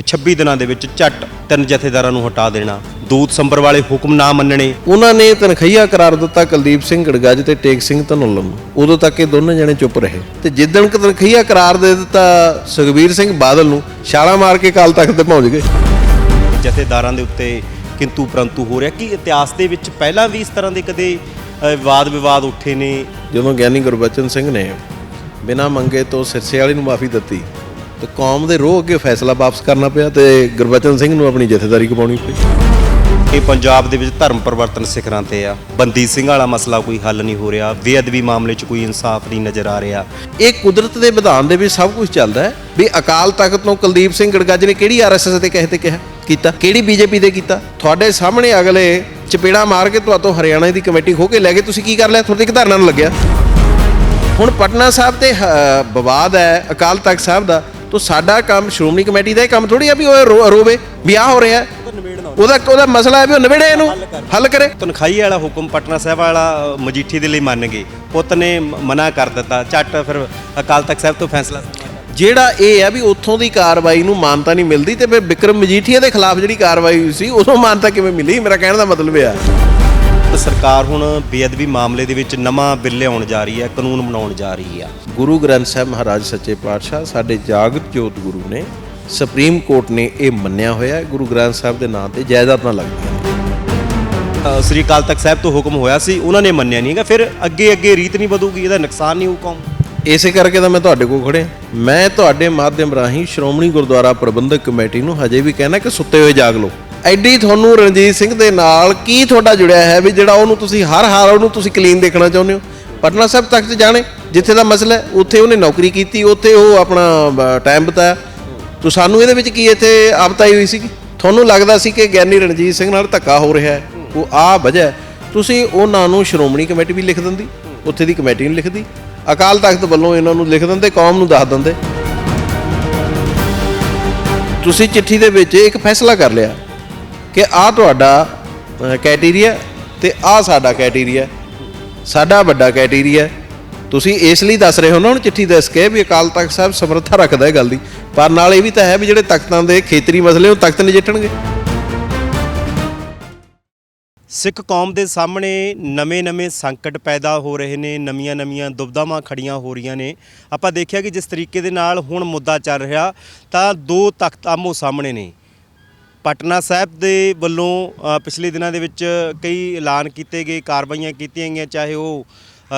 26 ਦਿਨਾਂ ਦੇ ਵਿੱਚ ਝੱਟ ਤਿੰਨ ਜਥੇਦਾਰਾਂ ਨੂੰ ਹਟਾ ਦੇਣਾ। 2 ਦਸੰਬਰ ਵਾਲੇ ਹੁਕਮ ਨਾ ਮੰਨਣੇ। ਉਹਨਾਂ ਨੇ ਤਨਖਈਆ ਕਰਾਰ ਦਿੱਤਾ ਕੁਲਦੀਪ ਸਿੰਘ ਗੜਗੱਜ ਤੇ ਟੇਕ ਸਿੰਘ ਧਨੋਲਨ ਨੂੰ ਉਦੋਂ ਤੱਕ ਇਹ ਦੋਨੇ ਜਣੇ ਚੁੱਪ ਰਹੇ। ਤੇ ਜਿੱਦਣ ਤਨਖਈਆ ਕਰਾਰ ਦੇ ਦਿੱਤਾ ਸੁਖਬੀਰ ਸਿੰਘ ਬਾਦਲ ਨੂੰ ਛਾਲਾ ਮਾਰ ਕੇ ਕਾਲ ਤੱਕ ਤੇ ਪਹੁੰਚ ਗਏ। ਜਥੇਦਾਰਾਂ ਦੇ ਉੱਤੇ ਕਿੰਤੂ ਪਰੰਤੂ ਹੋ ਰਿਹਾ ਕਿ ਇਤਿਹਾਸ ਦੇ ਵਿੱਚ ਪਹਿਲਾਂ ਵੀ ਇਸ ਤਰ੍ਹਾਂ ਦੇ ਕਦੇ ਅ, ਵਾਦ ਵਿਵਾਦ ਉੱਠੇ ਨੇ? ਜਦੋਂ ਗਿਆਨੀ ਗੁਰਬਚਨ ਸਿੰਘ ਨੇ ਬਿਨਾਂ ਮੰਗੇ ਤੋਂ ਸਿਰਸੇ ਵਾਲੀ ਨੂੰ ਮਾਫੀ ਦਿੱਤੀ ਤੇ ਕੌਮ ਦੇ ਰੋਹ ਅੱਗੇ ਫੈਸਲਾ ਵਾਪਸ ਕਰਨਾ ਪਿਆ ਤੇ ਗੁਰਬਚਨ ਸਿੰਘ ਨੂੰ ਆਪਣੀ ਜਥੇਦਾਰੀ ਕਮਾਉਣੀ ਪਈ। ਇਹ ਪੰਜਾਬ ਦੇ ਵਿੱਚ ਧਰਮ ਪਰਿਵਰਤਨ ਸਿਖਰਾਂ ਤੇ ਆ। ਬੰਦੀ ਸਿੰਘ ਵਾਲਾ ਮਸਲਾ ਕੋਈ ਹੱਲ ਨਹੀਂ ਹੋ ਰਿਹਾ। ਬੇਅਦਬੀ ਮਾਮਲੇ 'ਚ ਕੋਈ ਇਨਸਾਫ ਨਹੀਂ ਨਜ਼ਰ ਆ ਰਿਹਾ। ਇਹ ਕੁਦਰਤ ਦੇ ਵਿਧਾਨ ਦੇ ਵਿੱਚ ਸਭ ਕੁਝ ਚੱਲਦਾ ਹੈ ਵੀ ਅਕਾਲ ਤਖਤ ਤੋਂ ਕੁਲਦੀਪ ਸਿੰਘ ਗੜਗੱਜ ਨੇ ਕਿਹੜੀ ਆਰਐਸਐਸ ਤੇ ਕਹੇ ਤੇ ਕਿਹਾ ਕੀਤਾ? ਕਿਹੜੀ ਬੀਜੇਪੀ ਦੇ ਕੀਤਾ? ਤੁਹਾਡੇ ਸਾਹਮਣੇ ਅਗਲੇ ਚਪੇੜਾ ਮਾਰ ਕੇ ਤੁਹਾਤੋਂ ਹਰਿਆਣਾ ਦੀ ਕਮੇਟੀ ਖੋ ਕੇ ਲੈ ਗਏ ਤੁਸੀਂ ਕੀ ਕਰ ਲਿਆ? ਤੁਹਾਡੇ ਇੱਕ ਧਰਨਾ ਨੂੰ ਲੱਗਿਆ। ਹੁਣ ਪਟਨਾ ਸਾਹਿਬ ਤੇ ਵਿਵਾਦ ਹੈ ਅਕਾਲ ਤਖਤ ਸਾਹਿਬ ਦਾ। ਤਾਂ ਸਾਡਾ ਕੰਮ ਸ਼੍ਰੋਮਣੀ ਕਮੇਟੀ ਦਾ ਇਹ ਕੰਮ ਥੋੜੀ ਆ ਵੀ ਉਹ ਰੋਵੇ ਵਿਆਹ ਹੋ ਰਿਹਾ। ਉਹਦਾ ਉਹਦਾ ਮਸਲਾ ਹੈ ਵੀ ਉਹ ਨਿਬੇੜੇ ਇਹਨੂੰ ਹੱਲ ਕਰੇ। ਤਨਖਾਈ ਵਾਲਾ ਹੁਕਮ ਪਟਨਾ ਸਾਹਿਬ ਵਾਲਾ ਮਜੀਠੀ ਦੇ ਲਈ ਮੰਨ ਗਏ। ਪੁੱਤ ਨੇ ਮਨਾ ਕਰ ਦਿੱਤਾ। ਝੱਟ ਫਿਰ ਅਕਾਲ ਤਖਤ ਸਾਹਿਬ ਤੋਂ ਫੈਸਲਾ ਜਿਹੜਾ ਇਹ ਹੈ ਵੀ ਉੱਥੋਂ ਦੀ ਕਾਰਵਾਈ ਨੂੰ ਮਾਨਤਾ ਨਹੀਂ ਮਿਲਦੀ ਤੇ ਫਿਰ ਵਿਕਰਮ ਮਜੀਠੀਆ ਦੇ ਖਿਲਾਫ ਜਿਹੜੀ ਕਾਰਵਾਈ ਹੋਈ ਸੀ ਉਦੋਂ ਮਾਨਤਾ ਕਿਵੇਂ ਮਿਲੀ? ਮੇਰਾ ਕਹਿਣ ਦਾ ਮਤਲਬ ਇਹ ਆ। ਸਰਕਾਰ ਹੁਣ ਬੇਅਦਬੀ ਮਾਮਲੇ ਦੇ ਵਿੱਚ ਨਵਾਂ ਬਿੱਲ ਲਿਆਉਣ ਜਾ ਰਹੀ ਹੈ ਕਾਨੂੰਨ ਬਣਾਉਣ ਜਾ ਰਹੀ ਆ ਗੁਰੂ ਗ੍ਰੰਥ ਸਾਹਿਬ ਮਹਾਰਾਜ ਸੱਚੇ ਪਾਤਸ਼ਾਹ ਸਾਡੇ ਜਾਗਤ ਜੋਤ ਗੁਰੂ ਨੇ ਸੁਪਰੀਮ ਕੋਰਟ ਨੇ ਇਹ ਮੰਨਿਆ ਹੋਇਆ ਹੈ, ਗੁਰੂ ਗ੍ਰੰਥ ਸਾਹਿਬ ਦੇ ਨਾਂ ਤੇ ਜਾਇਦਾਦ ਨਾ ਲੱਗਦੀ ਸ੍ਰੀ ਅਕਾਲ ਤਖਤ ਸਾਹਿਬ ਤੋਂ ਹੁਕਮ ਹੋਇਆ ਸੀ ਉਹਨਾਂ ਨੇ ਮੰਨਿਆ ਨਹੀਂਗਾ ਫਿਰ ਅੱਗੇ ਅੱਗੇ ਰੀਤ ਨਹੀਂ ਵਧੂਗੀ ਇਹਦਾ ਨੁਕਸਾਨ ਨਹੀਂ ਹੋਊ ਕੌਮ ਇਸੇ ਕਰਕੇ ਤਾਂ ਮੈਂ ਤੁਹਾਡੇ ਕੋਲ ਖੜਿਆ ਮੈਂ ਤੁਹਾਡੇ ਮਾਧਿਅਮ ਰਾਹੀਂ ਸ਼੍ਰੋਮਣੀ ਗੁਰਦੁਆਰਾ ਪ੍ਰਬੰਧਕ ਕਮੇਟੀ ਨੂੰ ਹਜੇ ਵੀ ਕਹਿਣਾ ਕਿ ਸੁੱਤੇ ਹੋਏ ਜਾਗ ਲਓ। ਐਡੀ ਤੁਹਾਨੂੰ ਰਣਜੀਤ ਸਿੰਘ ਦੇ ਨਾਲ ਕੀ ਤੁਹਾਡਾ ਜੁੜਿਆ ਹੈ ਵੀ ਜਿਹੜਾ ਉਹਨੂੰ ਤੁਸੀਂ ਹਰ ਹਾਲ ਉਹਨੂੰ ਤੁਸੀਂ ਕਲੀਨ ਦੇਖਣਾ ਚਾਹੁੰਦੇ ਹੋ? ਪਟਨਾ ਸਾਹਿਬ ਤੱਕ ਜਾਣੇ, ਜਿੱਥੇ ਦਾ ਮਸਲਾ ਉੱਥੇ ਉਹਨੇ ਨੌਕਰੀ ਕੀਤੀ, ਉੱਥੇ ਉਹ ਆਪਣਾ ਟਾਈਮ ਬਤਾਇਆ। ਤੋ ਸਾਨੂੰ ਇਹਦੇ ਵਿੱਚ ਕੀ ਇੱਥੇ ਆਪਤਾਈ ਹੋਈ ਸੀ ਤੁਹਾਨੂੰ ਲੱਗਦਾ ਸੀ ਕਿ ਗਿਆਨੀ ਰਣਜੀਤ ਸਿੰਘ ਨਾਲ ਧੱਕਾ ਹੋ ਰਿਹਾ ਹੈ? ਉਹ ਆ ਵਜ੍ਹਾ ਤੁਸੀਂ ਉਹਨਾਂ ਨੂੰ ਸ਼੍ਰੋਮਣੀ ਕਮੇਟੀ ਵੀ ਲਿਖ ਦਿੰਦੀ, ਉੱਥੇ ਦੀ ਕਮੇਟੀ ਨੂੰ ਲਿਖਦੀ। ਅਕਾਲ ਤਖਤ ਵੱਲੋਂ ਇਹਨਾਂ ਨੂੰ ਲਿਖ ਦਿੰਦੇ, ਕੌਮ ਨੂੰ ਦੱਸ ਦਿੰਦੇ। ਤੁਸੀਂ ਚਿੱਠੀ ਦੇ ਵਿੱਚ ਇੱਕ ਫੈਸਲਾ ਕਰ ਲਿਆ। ਕਿ ਆ ਤੁਹਾਡਾ ਕ੍ਰਾਈਟੇਰੀਆ ਤੇ ਆ ਸਾਡਾ ਕ੍ਰਾਈਟੇਰੀਆ ਸਾਡਾ ਵੱਡਾ ਕ੍ਰਾਈਟੇਰੀਆ ਤੁਸੀਂ ਇਸ ਲਈ ਦੱਸ ਰਹੇ ਹੋ ਨਾ ਹੁਣ ਚਿੱਠੀ ਦੱਸ ਕੇ ਵੀ ਅਕਾਲ ਤਖਤ ਸਾਹਿਬ ਸਮਰੱਥਾ ਰੱਖਦਾ ਇਹ ਗੱਲ ਦੀ। ਪਰ ਨਾਲ ਇਹ ਵੀ ਤਾਂ ਹੈ ਵੀ ਜਿਹੜੇ ਤਖਤਾਂ ਦੇ ਖੇਤਰੀ ਮਸਲੇ ਉਹ ਤਖਤ ਨਜਿੱਠਣਗੇ। ਸਿੱਖ ਕੌਮ ਦੇ ਸਾਹਮਣੇ ਨਵੇਂ-ਨਵੇਂ ਸੰਕਟ ਪੈਦਾ ਹੋ ਰਹੇ ਨੇ ਨਵੀਆਂ-ਨਵੀਆਂ ਦੁਬਦਾਵਾਂ ਖੜੀਆਂ ਹੋ ਰਹੀਆਂ ਨੇ। ਆਪਾਂ ਦੇਖਿਆ ਕਿ ਜਿਸ ਤਰੀਕੇ ਦੇ ਨਾਲ ਹੁਣ ਮੁੱਦਾ ਚੱਲ ਰਿਹਾ, ਤਾਂ ਦੋ ਤਖਤ ਆਮੋ ਸਾਹਮਣੇ ਨੇ। ਪਟਨਾ ਸਾਹਿਬ ਦੇ ਵੱਲੋਂ ਪਿਛਲੇ ਦਿਨਾਂ ਦੇ ਵਿੱਚ ਕਈ ਐਲਾਨ ਕੀਤੇ ਗਏ, ਕਾਰਵਾਈਆਂ ਕੀਤੀਆਂ ਗਈਆਂ, ਚਾਹੇ ਉਹ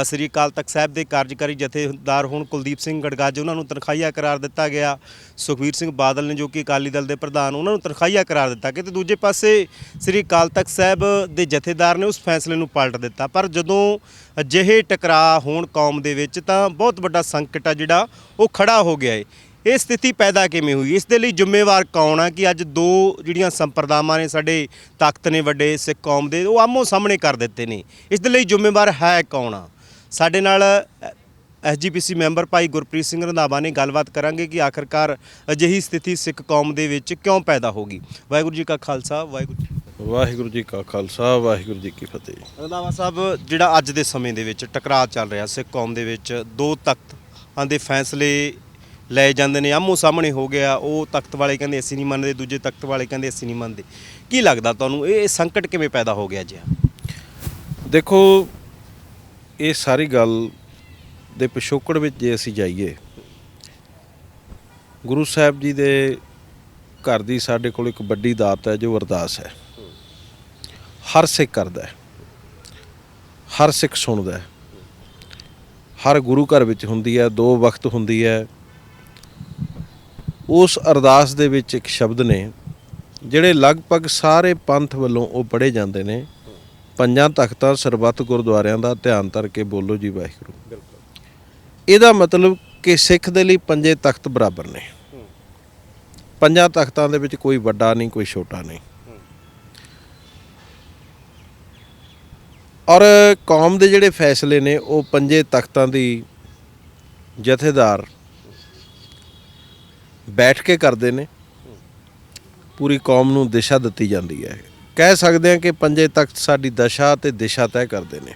ਸ੍ਰੀ ਅਕਾਲ ਤਖਤ ਸਾਹਿਬ ਦੇ ਕਾਰਜਕਾਰੀ ਜਥੇਦਾਰ ਹੁਣ ਕੁਲਦੀਪ ਸਿੰਘ ਗੜਗਾਜ, ਉਹਨਾਂ ਨੂੰ ਤਨਖਾਹੀਆ ਕਰਾਰ ਦਿੱਤਾ ਗਿਆ। ਸੁਖਵੀਰ ਸਿੰਘ ਬਾਦਲ ਨੇ ਜੋ ਕਿ ਅਕਾਲੀ ਦਲ ਦੇ ਪ੍ਰਧਾਨ, ਉਹਨਾਂ ਨੂੰ ਤਨਖਾਹੀਆ ਕਰਾਰ ਦਿੱਤਾ ਕਿ ਤੇ ਦੂਜੇ ਪਾਸੇ ਸ੍ਰੀ ਅਕਾਲ ਤਖਤ ਸਾਹਿਬ ਦੇ ਜਥੇਦਾਰ ਨੇ ਉਸ ਫੈਸਲੇ ਨੂੰ ਪਲਟ ਦਿੱਤਾ। ਪਰ ਜਦੋਂ ਅਜਿਹੇ ਟਕਰਾਅ ਹੋਣ ਕੌਮ ਦੇ ਵਿੱਚ ਤਾਂ ਬਹੁਤ ਵੱਡਾ ਸੰਕਟ ਆ ਜਿਹੜਾ, ਉਹ ਖੜਾ ਹੋ ਗਿਆ ਏ। ਇਹ ਸਥਿਤੀ ਪੈਦਾ ਕਿਵੇਂ ਹੋਈ? ਇਸ ਦੇ ਲਈ ਜ਼ਿੰਮੇਵਾਰ ਕੌਣ ਆ ਕਿ ਅੱਜ ਦੋ ਜਿਹੜੀਆਂ ਸੰਪਰਦਾਵਾਂ ਨੇ ਸਾਡੇ ਤਖਤ ਨੇ ਵੱਡੇ ਸਿੱਖ ਕੌਮ ਦੇ ਉਹ ਆਮੋ ਸਾਹਮਣੇ ਕਰ ਦਿੱਤੇ ਨੇ। ਇਸ ਦੇ ਲਈ ਜ਼ਿੰਮੇਵਾਰ ਹੈ ਕੌਣ ਆ? ਸਾਡੇ ਨਾਲ ਐਸਜੀਪੀਸੀ ਮੈਂਬਰ ਭਾਈ ਗੁਰਪ੍ਰੀਤ ਸਿੰਘ ਰੰਧਾਵਾ ਨੇ ਗੱਲਬਾਤ ਕਰਾਂਗੇ ਕਿ ਆਖਰਕਾਰ ਅਜਿਹੀ ਸਥਿਤੀ ਸਿੱਖ ਕੌਮ ਦੇ ਵਿੱਚ ਕਿਉਂ ਪੈਦਾ ਹੋ ਗਈ? ਵਾਹਿਗੁਰੂ ਜੀ ਕਾ ਖਾਲਸਾ ਵਾਹਿਗੁਰੂ ਜੀ। ਵਾਹਿਗੁਰੂ ਜੀ ਕਾ ਖਾਲਸਾ ਵਾਹਿਗੁਰੂ ਜੀ ਕੀ ਫਤਿਹ। ਰੰਧਾਵਾ ਸਾਹਿਬ ਜਿਹੜਾ ਅੱਜ ਦੇ ਸਮੇਂ ਦੇ ਵਿੱਚ ਟਕਰਾਅ ਚੱਲ ਰਿਹਾ ਸਿੱਖ ਕੌਮ ਦੇ ਵਿੱਚ ਦੋ ਤਖਤਾਂ ਦੇ ਫੈਸਲੇ ਲਏ ਜਾਂਦੇ ਨੇ। ਆਮੋ ਸਾਹਮਣੇ ਹੋ ਗਿਆ, ਉਹ ਤਖਤ ਵਾਲੇ ਕਹਿੰਦੇ ਅਸੀਂ ਨਹੀਂ ਮੰਨਦੇ, ਦੂਜੇ ਤਖਤ ਵਾਲੇ ਕਹਿੰਦੇ ਅਸੀਂ ਨਹੀਂ ਮੰਨਦੇ। ਕੀ ਲੱਗਦਾ ਤੁਹਾਨੂੰ ਇਹ ਇਹ ਸੰਕਟ ਕਿਵੇਂ ਪੈਦਾ ਹੋ ਗਿਆ ਜੀ? ਦੇਖੋ, ਇਹ ਸਾਰੀ ਗੱਲ ਦੇ ਪਿਛੋਕੜ ਵਿੱਚ ਜੇ ਅਸੀਂ ਜਾਈਏ, ਗੁਰੂ ਸਾਹਿਬ ਜੀ ਦੇ ਘਰ ਦੀ ਸਾਡੇ ਕੋਲ ਇੱਕ ਵੱਡੀ ਦਾਤ ਹੈ, ਜੋ ਅਰਦਾਸ ਹੈ। ਹਰ ਸਿੱਖ ਕਰਦਾ ਹੈ। ਹਰ ਸਿੱਖ ਸੁਣਦਾ ਹੈ। ਹਰ ਗੁਰੂ ਘਰ ਵਿੱਚ ਹੁੰਦੀ ਹੈ, ਦੋ ਵਕਤ ਹੁੰਦੀ ਹੈ। ਉਸ ਅਰਦਾਸ ਦੇ ਵਿੱਚ ਇੱਕ ਸ਼ਬਦ ਨੇ ਜਿਹੜੇ ਲਗਭਗ ਸਾਰੇ ਪੰਥ ਵੱਲੋਂ ਉਹ ਪੜ੍ਹੇ ਜਾਂਦੇ ਨੇ। ਪੰਜਾਂ ਤਖਤਾਂ ਸਰਬੱਤ ਗੁਰਦੁਆਰਿਆਂ ਦਾ ਧਿਆਨ ਧਰ ਕੇ ਬੋਲੋ ਜੀ ਵਾਹਿਗੁਰੂ। ਇਹਦਾ ਮਤਲਬ ਕਿ ਸਿੱਖ ਦੇ ਲਈ ਪੰਜੇ ਤਖਤ ਬਰਾਬਰ ਨੇ। ਪੰਜਾਂ ਤਖਤਾਂ ਦੇ ਵਿੱਚ ਕੋਈ ਵੱਡਾ ਨਹੀਂ ਕੋਈ ਛੋਟਾ ਨਹੀਂ। ਔਰ ਕੌਮ ਦੇ ਜਿਹੜੇ ਫੈਸਲੇ ਨੇ ਉਹ ਪੰਜੇ ਤਖਤਾਂ ਦੀ ਜਥੇਦਾਰ ਬੈਠ ਕੇ ਕਰਦੇ ਨੇ ਪੂਰੀ ਕੌਮ ਨੂੰ ਦਿਸ਼ਾ ਦਿੱਤੀ ਜਾਂਦੀ ਹੈ। ਕਹਿ ਸਕਦੇ ਹਾਂ ਕਿ ਪੰਜੇ ਤਖਤ ਸਾਡੀ ਦਸ਼ਾ ਤੇ ਦਿਸ਼ਾ ਤੈਅ ਕਰਦੇ ਨੇ।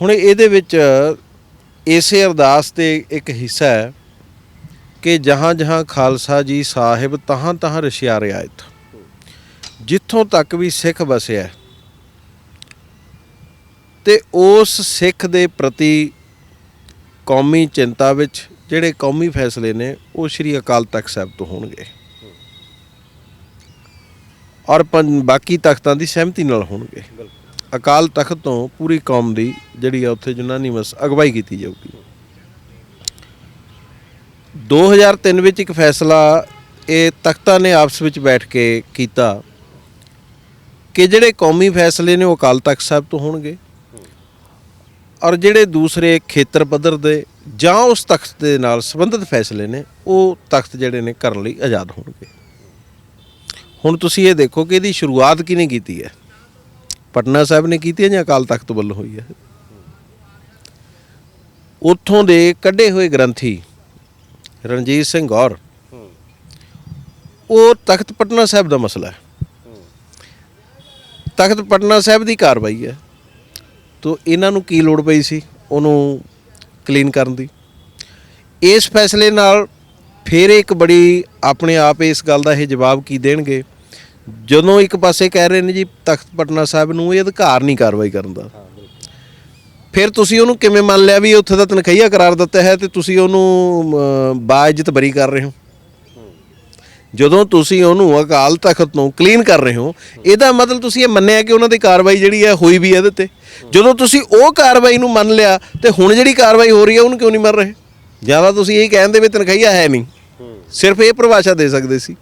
ਹੁਣ ਇਹਦੇ ਵਿੱਚ ਇਸੇ ਅਰਦਾਸ ਤੇ ਇੱਕ ਹਿੱਸਾ ਹੈ ਕਿ ਜਹਾਂ ਜਹਾਂ ਖਾਲਸਾ ਜੀ ਸਾਹਿਬ ਤਹਾਂ ਤਹਾਂ ਰਸ਼ਿਆ ਰਿਆਇਤ ਜਿੱਥੋਂ ਤੱਕ ਵੀ ਸਿੱਖ ਵਸਿਆ ਹੈ, ਤੇ ਉਸ ਸਿੱਖ ਦੇ ਪ੍ਰਤੀ ਕੌਮੀ ਚਿੰਤਾ ਵਿੱਚ ਜਿਹੜੇ ਕੌਮੀ ਫੈਸਲੇ ਨੇ, ਉਹ ਸ੍ਰੀ ਅਕਾਲ ਤਖਤ ਸਾਹਿਬ ਤੋਂ ਹੋਣਗੇ। ਔਰ ਪੰ- ਬਾਕੀ ਤਖਤਾਂ ਦੀ ਸਹਿਮਤੀ ਨਾਲ ਹੋਣਗੇ। ਅਕਾਲ ਤਖਤ ਤੋਂ ਪੂਰੀ ਕੌਮ ਦੀ ਜਿਹੜੀ ਆ, ਉੱਥੇ ਯੂਨਾਨੀਮਸ ਅਗਵਾਈ ਕੀਤੀ ਜਾਊਗੀ। 2003 ਵਿੱਚ ਇੱਕ ਫੈਸਲਾ, ਇਹ ਤਖਤਾਂ ਨੇ ਆਪਸ ਵਿੱਚ ਬੈਠ ਕੇ ਕੀਤਾ ਕਿ ਜਿਹੜੇ ਕੌਮੀ ਫੈਸਲੇ ਨੇ, ਉਹ ਅਕਾਲ ਤਖਤ ਸਾਹਿਬ ਤੋਂ ਹੋਣਗੇ। ਔਰ ਜਿਹੜੇ ਦੂਸਰੇ ਖੇਤਰ ਪੱਧਰ ਦੇ ਜਾਂ ਉਸ ਤਖਤ ਦੇ ਨਾਲ ਸੰਬੰਧਿਤ ਫੈਸਲੇ ਨੇ, ਉਹ ਤਖਤ ਜਿਹੜੇ ਨੇ ਕਰਨ ਲਈ ਆਜ਼ਾਦ ਹੋਣਗੇ। ਹੁਣ ਤੁਸੀਂ ਇਹ ਦੇਖੋ ਕਿ ਇਹਦੀ ਸ਼ੁਰੂਆਤ ਕਿਹਨੇ ਕੀਤੀ ਹੈ? ਪਟਨਾ ਸਾਹਿਬ ਨੇ ਕੀਤੀ ਹੈ ਜਾਂ ਅਕਾਲ ਤਖਤ ਵੱਲੋਂ ਹੋਈ ਹੈ? ਉੱਥੋਂ ਦੇ ਕੱਢੇ ਹੋਏ ਗ੍ਰੰਥੀ ਰਣਜੀਤ ਸਿੰਘ ਗੌਰ, ਉਹ ਤਖਤ ਪਟਨਾ ਸਾਹਿਬ ਦਾ ਮਸਲਾ ਹੈ। ਤਖਤ ਪਟਨਾ ਸਾਹਿਬ ਦੀ ਕਾਰਵਾਈ ਹੈ। ਤੋ ਇਹਨਾਂ ਨੂੰ ਕੀ ਲੋੜ ਪਈ ਸੀ ਉਹਨੂੰ ਕਲੀਨ ਕਰਨ ਦੀ? ਇਸ ਫੈਸਲੇ ਨਾਲ ਫਿਰ ਇੱਕ ਬੜੀ ਆਪਣੇ ਆਪ ਇਸ ਗੱਲ ਦਾ ਇਹ ਜਵਾਬ ਕੀ ਦੇਣਗੇ? ਜਦੋਂ ਇੱਕ ਪਾਸੇ ਕਹਿ ਰਹੇ ਨੇ ਜੀ ਤਖਤ ਪਟਨਾ ਸਾਹਿਬ ਨੂੰ ਇਹ ਅਧਿਕਾਰ ਨਹੀਂ ਕਾਰਵਾਈ ਕਰਨ ਦਾ। ਫਿਰ ਤੁਸੀਂ ਉਹਨੂੰ ਕਿਵੇਂ ਮੰਨ ਲਿਆ ਵੀ ਉੱਥੇ ਦਾ ਤਨਖਈਆ ਕਰਾਰ ਦਿੱਤਾ ਹੈ ਤੇ ਤੁਸੀਂ ਉਹਨੂੰ ਅਮ, ਬਾਇਜ਼ਤ ਬਰੀ ਕਰ ਰਹੇ ਹੋ? ਜਦੋਂ ਤੁਸੀਂ ਉਹਨੂੰ ਅਕਾਲ ਤਖਤ ਤੋਂ ਕਲੀਨ ਕਰ ਰਹੇ ਹੋ, ਇਹਦਾ ਮਤਲਬ ਤੁਸੀਂ ਇਹ ਮੰਨਿਆ ਕਿ ਉਹਨਾਂ ਦੀ ਕਾਰਵਾਈ ਜਿਹੜੀ ਹੈ ਹੋਈ ਵੀ ਹੈ ਇਹਦੇ ਤੇ? ਜਦੋਂ ਤੁਸੀਂ ਉਹ ਕਾਰਵਾਈ ਨੂੰ ਮੰਨ ਲਿਆ, ਤੇ ਹੁਣ ਜਿਹੜੀ ਕਾਰਵਾਈ ਹੋ ਰਹੀ ਹੈ ਉਹਨੂੰ ਕਿਉਂ ਨਹੀਂ ਮੰਨ ਰਹੇ? ਜ਼ਿਆਦਾ ਤੁਸੀਂ ਇਹ ਕਹਿੰਦੇ ਵੀ ਤਨਖਈਆ ਹੈ ਨਹੀਂ। ਸਿਰਫ ਇਹ ਪਰਿਭਾਸ਼ਾ ਦੇ ਸਕਦੇ ਸੀ।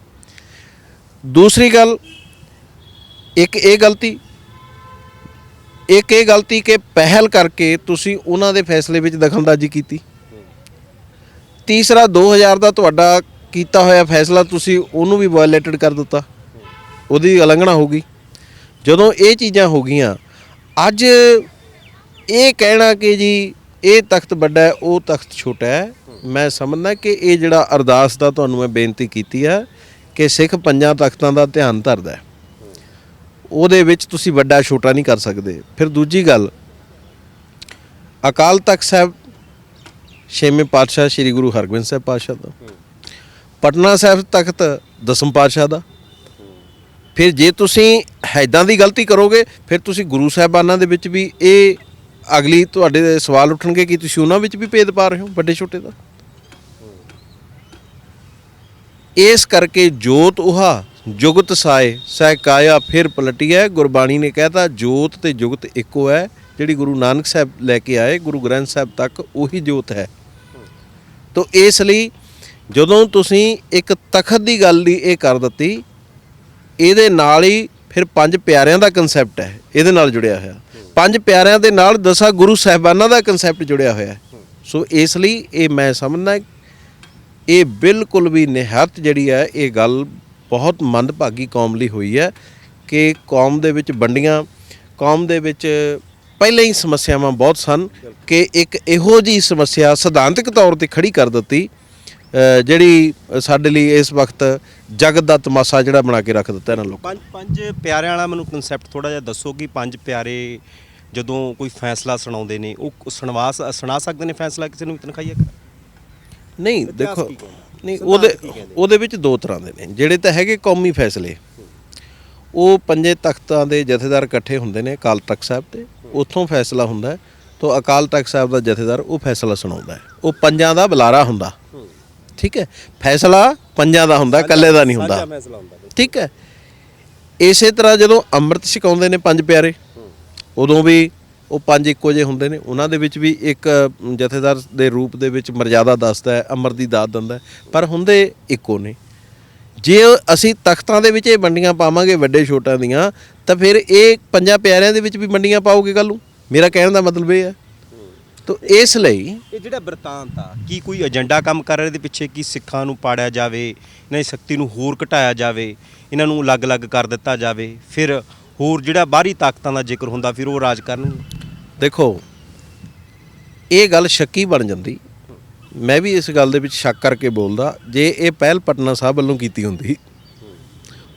ਦੂਸਰੀ ਗੱਲ, ਇੱਕ ਇਹ ਗਲਤੀ, ਇੱਕ ਇਹ ਗਲਤੀ ਕਿ ਪਹਿਲ ਕਰਕੇ ਤੁਸੀਂ ਉਹਨਾਂ ਦੇ ਫੈਸਲੇ ਵਿੱਚ ਦਖਲਅੰਦਾਜ਼ੀ ਕੀਤੀ। ਤੀਸਰਾ 2000 ਦਾ ਤੁਹਾਡਾ ਕੀਤਾ ਹੋਇਆ ਫੈਸਲਾ ਤੁਸੀਂ ਉਹਨੂੰ ਵੀ ਵਾਇਲੇਟਡ ਕਰ ਦਿੱਤਾ। ਉਹਦੀ ਉਲੰਘਣਾ ਹੋ ਗਈ। ਜਦੋਂ ਇਹ ਚੀਜ਼ਾਂ ਹੋ ਗਈਆਂ, ਅੱਜ ਇਹ ਕਹਿਣਾ ਕਿ ਜੀ ਇਹ ਤਖਤ ਵੱਡਾ ਹੈ, ਉਹ ਤਖਤ ਛੋਟਾ ਹੈ, ਮੈਂ ਸਮਝਦਾ ਕਿ ਇਹ ਜਿਹੜਾ ਅਰਦਾਸ ਦਾ ਤੁਹਾਨੂੰ ਮੈਂ ਬੇਨਤੀ ਕੀਤੀ ਆ ਕਿ ਸਿੱਖ ਪੰਜਾਂ ਤਖਤਾਂ ਦਾ ਧਿਆਨ ਧਰਦਾ ਉਹਦੇ ਵਿੱਚ ਤੁਸੀਂ ਵੱਡਾ ਛੋਟਾ ਨਹੀਂ ਕਰ ਸਕਦੇ। ਫਿਰ ਦੂਜੀ ਗੱਲ, ਅਕਾਲ ਤਖਤ ਸਾਹਿਬ, ਛੇਵੇਂ ਪਾਤਸ਼ਾਹ ਸ੍ਰੀ ਗੁਰੂ ਹਰਗੋਬਿੰਦ ਸਾਹਿਬ ਪਾਤਸ਼ਾਹ ਦਾ ਪਟਨਾ ਸਾਹਿਬ ਤਖਤ ਦਸਮ ਪਾਤਸ਼ਾਹ ਦਾ। ਫਿਰ ਜੇ ਤੁਸੀਂ ਹੈਦਾਂ ਦੀ ਗਲਤੀ ਕਰੋਗੇ, ਫਿਰ ਤੁਸੀਂ ਗੁਰੂ ਸਾਹਿਬਾਨਾਂ ਦੇ ਵਿੱਚ ਵੀ ਇਹ ਅਗਲੀ ਤੁਹਾਡੇ ਸਵਾਲ ਉੱਠਣਗੇ ਕਿ ਤੁਸੀਂ ਉਹਨਾਂ ਵਿੱਚ ਵੀ ਭੇਦ ਪਾ ਰਹੇ ਹੋ, ਵੱਡੇ ਛੋਟੇ ਦਾ। ਇਸ ਕਰਕੇ ਜੋਤ ਉਹਾ, ਜੁਗਤ ਸਾਏ ਸਹਿਕਾਇਆ ਫਿਰ ਪਲਟੀਐ, ਗੁਰਬਾਣੀ ਨੇ ਕਹਿਤਾ, ਜੋਤ ਤੇ ਜੁਗਤ ਇੱਕੋ ਹੈ ਜਿਹੜੀ ਗੁਰੂ ਨਾਨਕ ਸਾਹਿਬ ਲੈ ਕੇ ਆਏ, ਗੁਰੂ ਗ੍ਰੰਥ ਸਾਹਿਬ ਤੱਕ ਉਹੀ ਜੋਤ ਹੈ। ਤੋ ਇਸ ਲਈ ਜਦੋਂ ਤੁਸੀਂ ਇੱਕ ਤਖਤ ਦੀ ਗੱਲ ਦੀ ਇਹ ਕਰ ਦਿੱਤੀ, ਇਹਦੇ ਨਾਲ ਹੀ ਫਿਰ ਪੰਜ ਪਿਆਰਿਆਂ ਦਾ ਕਨਸੈਪਟ ਹੈ, ਇਹਦੇ ਨਾਲ ਜੁੜਿਆ ਹੋਇਆ। ਪੰਜ ਪਿਆਰਿਆਂ ਦੇ ਨਾਲ ਦਸਾਂ ਗੁਰੂ ਸਾਹਿਬਾਨਾਂ ਦਾ ਕਨਸੈਪਟ ਜੁੜਿਆ ਹੋਇਆ ਹੈ। ਸੋ ਇਸ ਲਈ ਇਹ ਮੈਂ ਸਮਝਦਾ ਇਹ ਬਿਲਕੁਲ ਵੀ ਨਿਹੱਤ ਜਿਹੜੀ ਹੈ, ਇਹ ਗੱਲ ਬਹੁਤ ਮੰਦਭਾਗੀ ਕੌਮ ਲਈ ਹੋਈ ਹੈ ਕਿ ਕੌਮ ਦੇ ਵਿੱਚ ਵੰਡੀਆਂ, ਕੌਮ ਦੇ ਵਿੱਚ ਪਹਿਲਾਂ ਹੀ ਸਮੱਸਿਆਵਾਂ ਬਹੁਤ ਸਨ ਕਿ ਇੱਕ ਇਹੋ ਜੀ ਸਮੱਸਿਆ ਸਿਧਾਂਤਕ ਤੌਰ ਤੇ ਖੜੀ ਕਰ ਦਿੱਤੀ ਜਿਹੜੀ ਸਾਡੇ ਲਈ ਇਸ ਵਕਤ ਜਗਤ ਦਾ ਤਮਾਸ਼ਾ ਜਿਹੜਾ ਬਣਾ ਕੇ ਰੱਖ ਦਿੱਤਾ ਇਹਨਾਂ ਲੋਕਾਂ ਪੰਜ ਪੰਜ ਪਿਆਰਿਆਂ ਵਾਲਾ ਮੈਨੂੰ ਕਨਸੈਪਟ ਥੋੜਾ ਜਿਹਾ ਦੱਸੋ ਕਿ ਪੰਜ ਪਿਆਰੇ ਜਦੋਂ ਕੋਈ ਫੈਸਲਾ ਸੁਣਾਉਂਦੇ ਨੇ ਉਹ ਸੁਣਵਾ ਸੁਣਾ ਸਕਦੇ ਨੇ ਫੈਸਲਾ ਕਿਸੇ ਨੂੰ ਵੀ ਤਨਖਾਹੀਆ ਕਰ ਨਹੀਂ ਦੇਖੋ? ਨਹੀਂ ਉਹਦੇ? ਉਹਦੇ ਵਿੱਚ ਦੋ ਤਰ੍ਹਾਂ ਦੇ ਨੇ ਜਿਹੜੇ ਤਾਂ ਹੈਗੇ ਕੌਮੀ ਫੈਸਲੇ। ਉਹ ਪੰਜੇ ਤਖਤਾਂ ਦੇ ਜਥੇਦਾਰ ਇਕੱਠੇ ਹੁੰਦੇ ਨੇ ਅਕਾਲ ਤਖਤ ਸਾਹਿਬ ਤੇ। ਉੱਥੋਂ ਫੈਸਲਾ ਹੁੰਦਾ ਹੈ ਤੋਂ ਅਕਾਲ ਤਖਤ ਸਾਹਿਬ ਦਾ ਜਥੇਦਾਰ ਉਹ ਫੈਸਲਾ ਸੁਣਾਉਂਦਾ ਹੈ। ਉਹ ਪੰਜਾਂ ਦਾ ਬੁਲਾਰਾ ਹੁੰਦਾ। ਠੀਕ ਹੈ? ਫੈਸਲਾ ਪੰਜਾਂ ਦਾ ਹੁੰਦਾ ਇਕੱਲੇ ਦਾ ਨਹੀਂ ਹੁੰਦਾ। ਫੈਸਲਾ ਹੁੰਦਾ ਠੀਕ ਹੈ? ਇਸੇ ਤਰ੍ਹਾਂ ਜਦੋਂ ਅੰਮ੍ਰਿਤ ਛਕਾਉਂਦੇ ਨੇ ਪੰਜ ਪਿਆਰੇ ਉਦੋਂ ਵੀ ਉਹ ਪੰਜ ਇੱਕੋ ਜਿਹੇ ਹੁੰਦੇ ਨੇ। ਉਹਨਾਂ ਦੇ ਵਿੱਚ ਵੀ ਇੱਕ ਜਥੇਦਾਰ ਦੇ ਰੂਪ ਦੇ ਵਿੱਚ ਮਰਜ਼ਾਦਾ ਦੱਸਦਾ ਹੈ ਅਮਰ ਦੀ ਦਾਤ ਦਿੰਦਾ ਪਰ ਹੁੰਦੇ ਇੱਕੋ ਨੇ। ਜੇ ਅਸੀਂ ਤਖਤਾਂ ਦੇ ਵਿੱਚ ਇਹ ਵੰਡੀਆਂ ਪਾਵਾਂਗੇ ਵੱਡੇ ਛੋਟਿਆਂ ਦੀਆਂ ਤਾਂ ਫਿਰ ਇਹ ਪੰਜਾਂ ਪਿਆਰਿਆਂ ਦੇ ਵਿੱਚ ਵੀ ਵੰਡੀਆਂ ਪਾਓਗੇ ਕੱਲ ਨੂੰ? ਮੇਰਾ ਕਹਿਣ ਦਾ ਮਤਲਬ ਇਹ ਹੈ ਤਾਂ ਇਸ ਲਈ ਇਹ ਜਿਹੜਾ ਵਰਤਾਂਤ ਆ ਕੀ ਕੋਈ ਏਜੰਡਾ ਕੰਮ ਕਰ ਰਿਹਾ ਇਹਦੇ ਪਿੱਛੇ? ਕੀ ਸਿੱਖਾਂ ਨੂੰ ਪਾੜਿਆ ਜਾਵੇ? ਇਹਨਾਂ ਦੀ ਸ਼ਕਤੀ ਨੂੰ ਹੋਰ ਘਟਾਇਆ ਜਾਵੇ? ਇਹਨਾਂ ਨੂੰ ਅਲੱਗ-ਅਲੱਗ ਕਰ ਦਿੱਤਾ ਜਾਵੇ? ਫਿਰ ਹੋਰ ਜਿਹੜਾ ਬਾਹਰੀ ਤਾਕਤਾਂ ਦਾ ਜ਼ਿਕਰ ਹੁੰਦਾ ਫਿਰ ਉਹ ਰਾਜ ਕਰਨਗੇ ਦੇਖੋ ਇਹ ਗੱਲ ਸ਼ੱਕੀ ਬਣ ਜਾਂਦੀ। ਮੈਂ ਵੀ ਇਸ ਗੱਲ ਦੇ ਵਿੱਚ ਸ਼ੱਕ ਕਰਕੇ ਬੋਲਦਾ ਜੇ ਇਹ ਪਹਿਲ ਪਟਨਾ ਸਾਹਿਬ ਵੱਲੋਂ ਕੀਤੀ ਹੁੰਦੀ।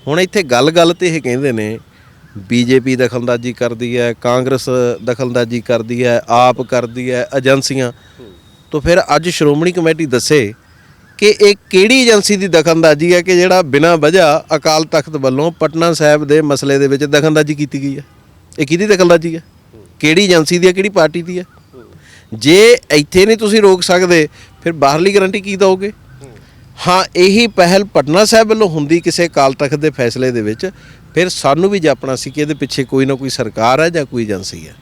ਹੁਣ ਇੱਥੇ ਗੱਲ-ਗੱਲ ਤੇ ਇਹ ਕਹਿੰਦੇ ਨੇ ਬੀਜੇਪੀ ਦਖਲਅੰਦਾਜ਼ੀ ਕਰਦੀ ਹੈ, ਕਾਂਗਰਸ ਦਖਲਅੰਦਾਜ਼ੀ ਕਰਦੀ ਹੈ, ਆਪ ਕਰਦੀ ਹੈ, ਏਜੰਸੀਆਂ। ਤੋਂ ਫਿਰ ਅੱਜ ਸ਼੍ਰੋਮਣੀ ਕਮੇਟੀ ਦੱਸੇ ਕਿ ਇਹ ਕਿਹੜੀ ਏਜੰਸੀ ਦੀ ਦਖਲਅੰਦਾਜ਼ੀ ਹੈ ਕਿ ਜਿਹੜਾ ਬਿਨਾਂ ਵਜ੍ਹਾ ਅਕਾਲ ਤਖਤ ਵੱਲੋਂ ਪਟਨਾ ਸਾਹਿਬ ਦੇ ਮਸਲੇ ਦੇ ਵਿੱਚ ਦਖਲਅੰਦਾਜ਼ੀ ਕੀਤੀ ਗਈ ਹੈ? ਇਹ ਕਿਹਦੀ ਦਖਲਅੰਦਾਜ਼ੀ ਹੈ? ਕਿਹੜੀ ਏਜੰਸੀ ਦੀ ਹੈ, ਕਿਹੜੀ ਪਾਰਟੀ ਦੀ ਹੈ? ਜੇ ਇੱਥੇ ਨਹੀਂ ਤੁਸੀਂ ਰੋਕ ਸਕਦੇ, ਫਿਰ ਬਾਹਰਲੀ ਗਾਰੰਟੀ ਕੀ ਦਓਗੇ? ਹਾਂ, ਇਹੀ ਪਹਿਲ ਪਟਨਾ ਸਾਹਿਬ ਵੱਲੋਂ ਹੁੰਦੀ ਕਿਸੇ ਅਕਾਲ ਤਖਤ ਦੇ ਫੈਸਲੇ ਦੇ ਵਿੱਚ ਫਿਰ ਸਾਨੂੰ ਵੀ ਜਾਪਣਾ ਸੀ ਕਿ ਇਹਦੇ ਪਿੱਛੇ ਕੋਈ ਨਾ ਕੋਈ ਸਰਕਾਰ ਹੈ ਜਾਂ ਕੋਈ ਏਜੰਸੀ ਹੈ।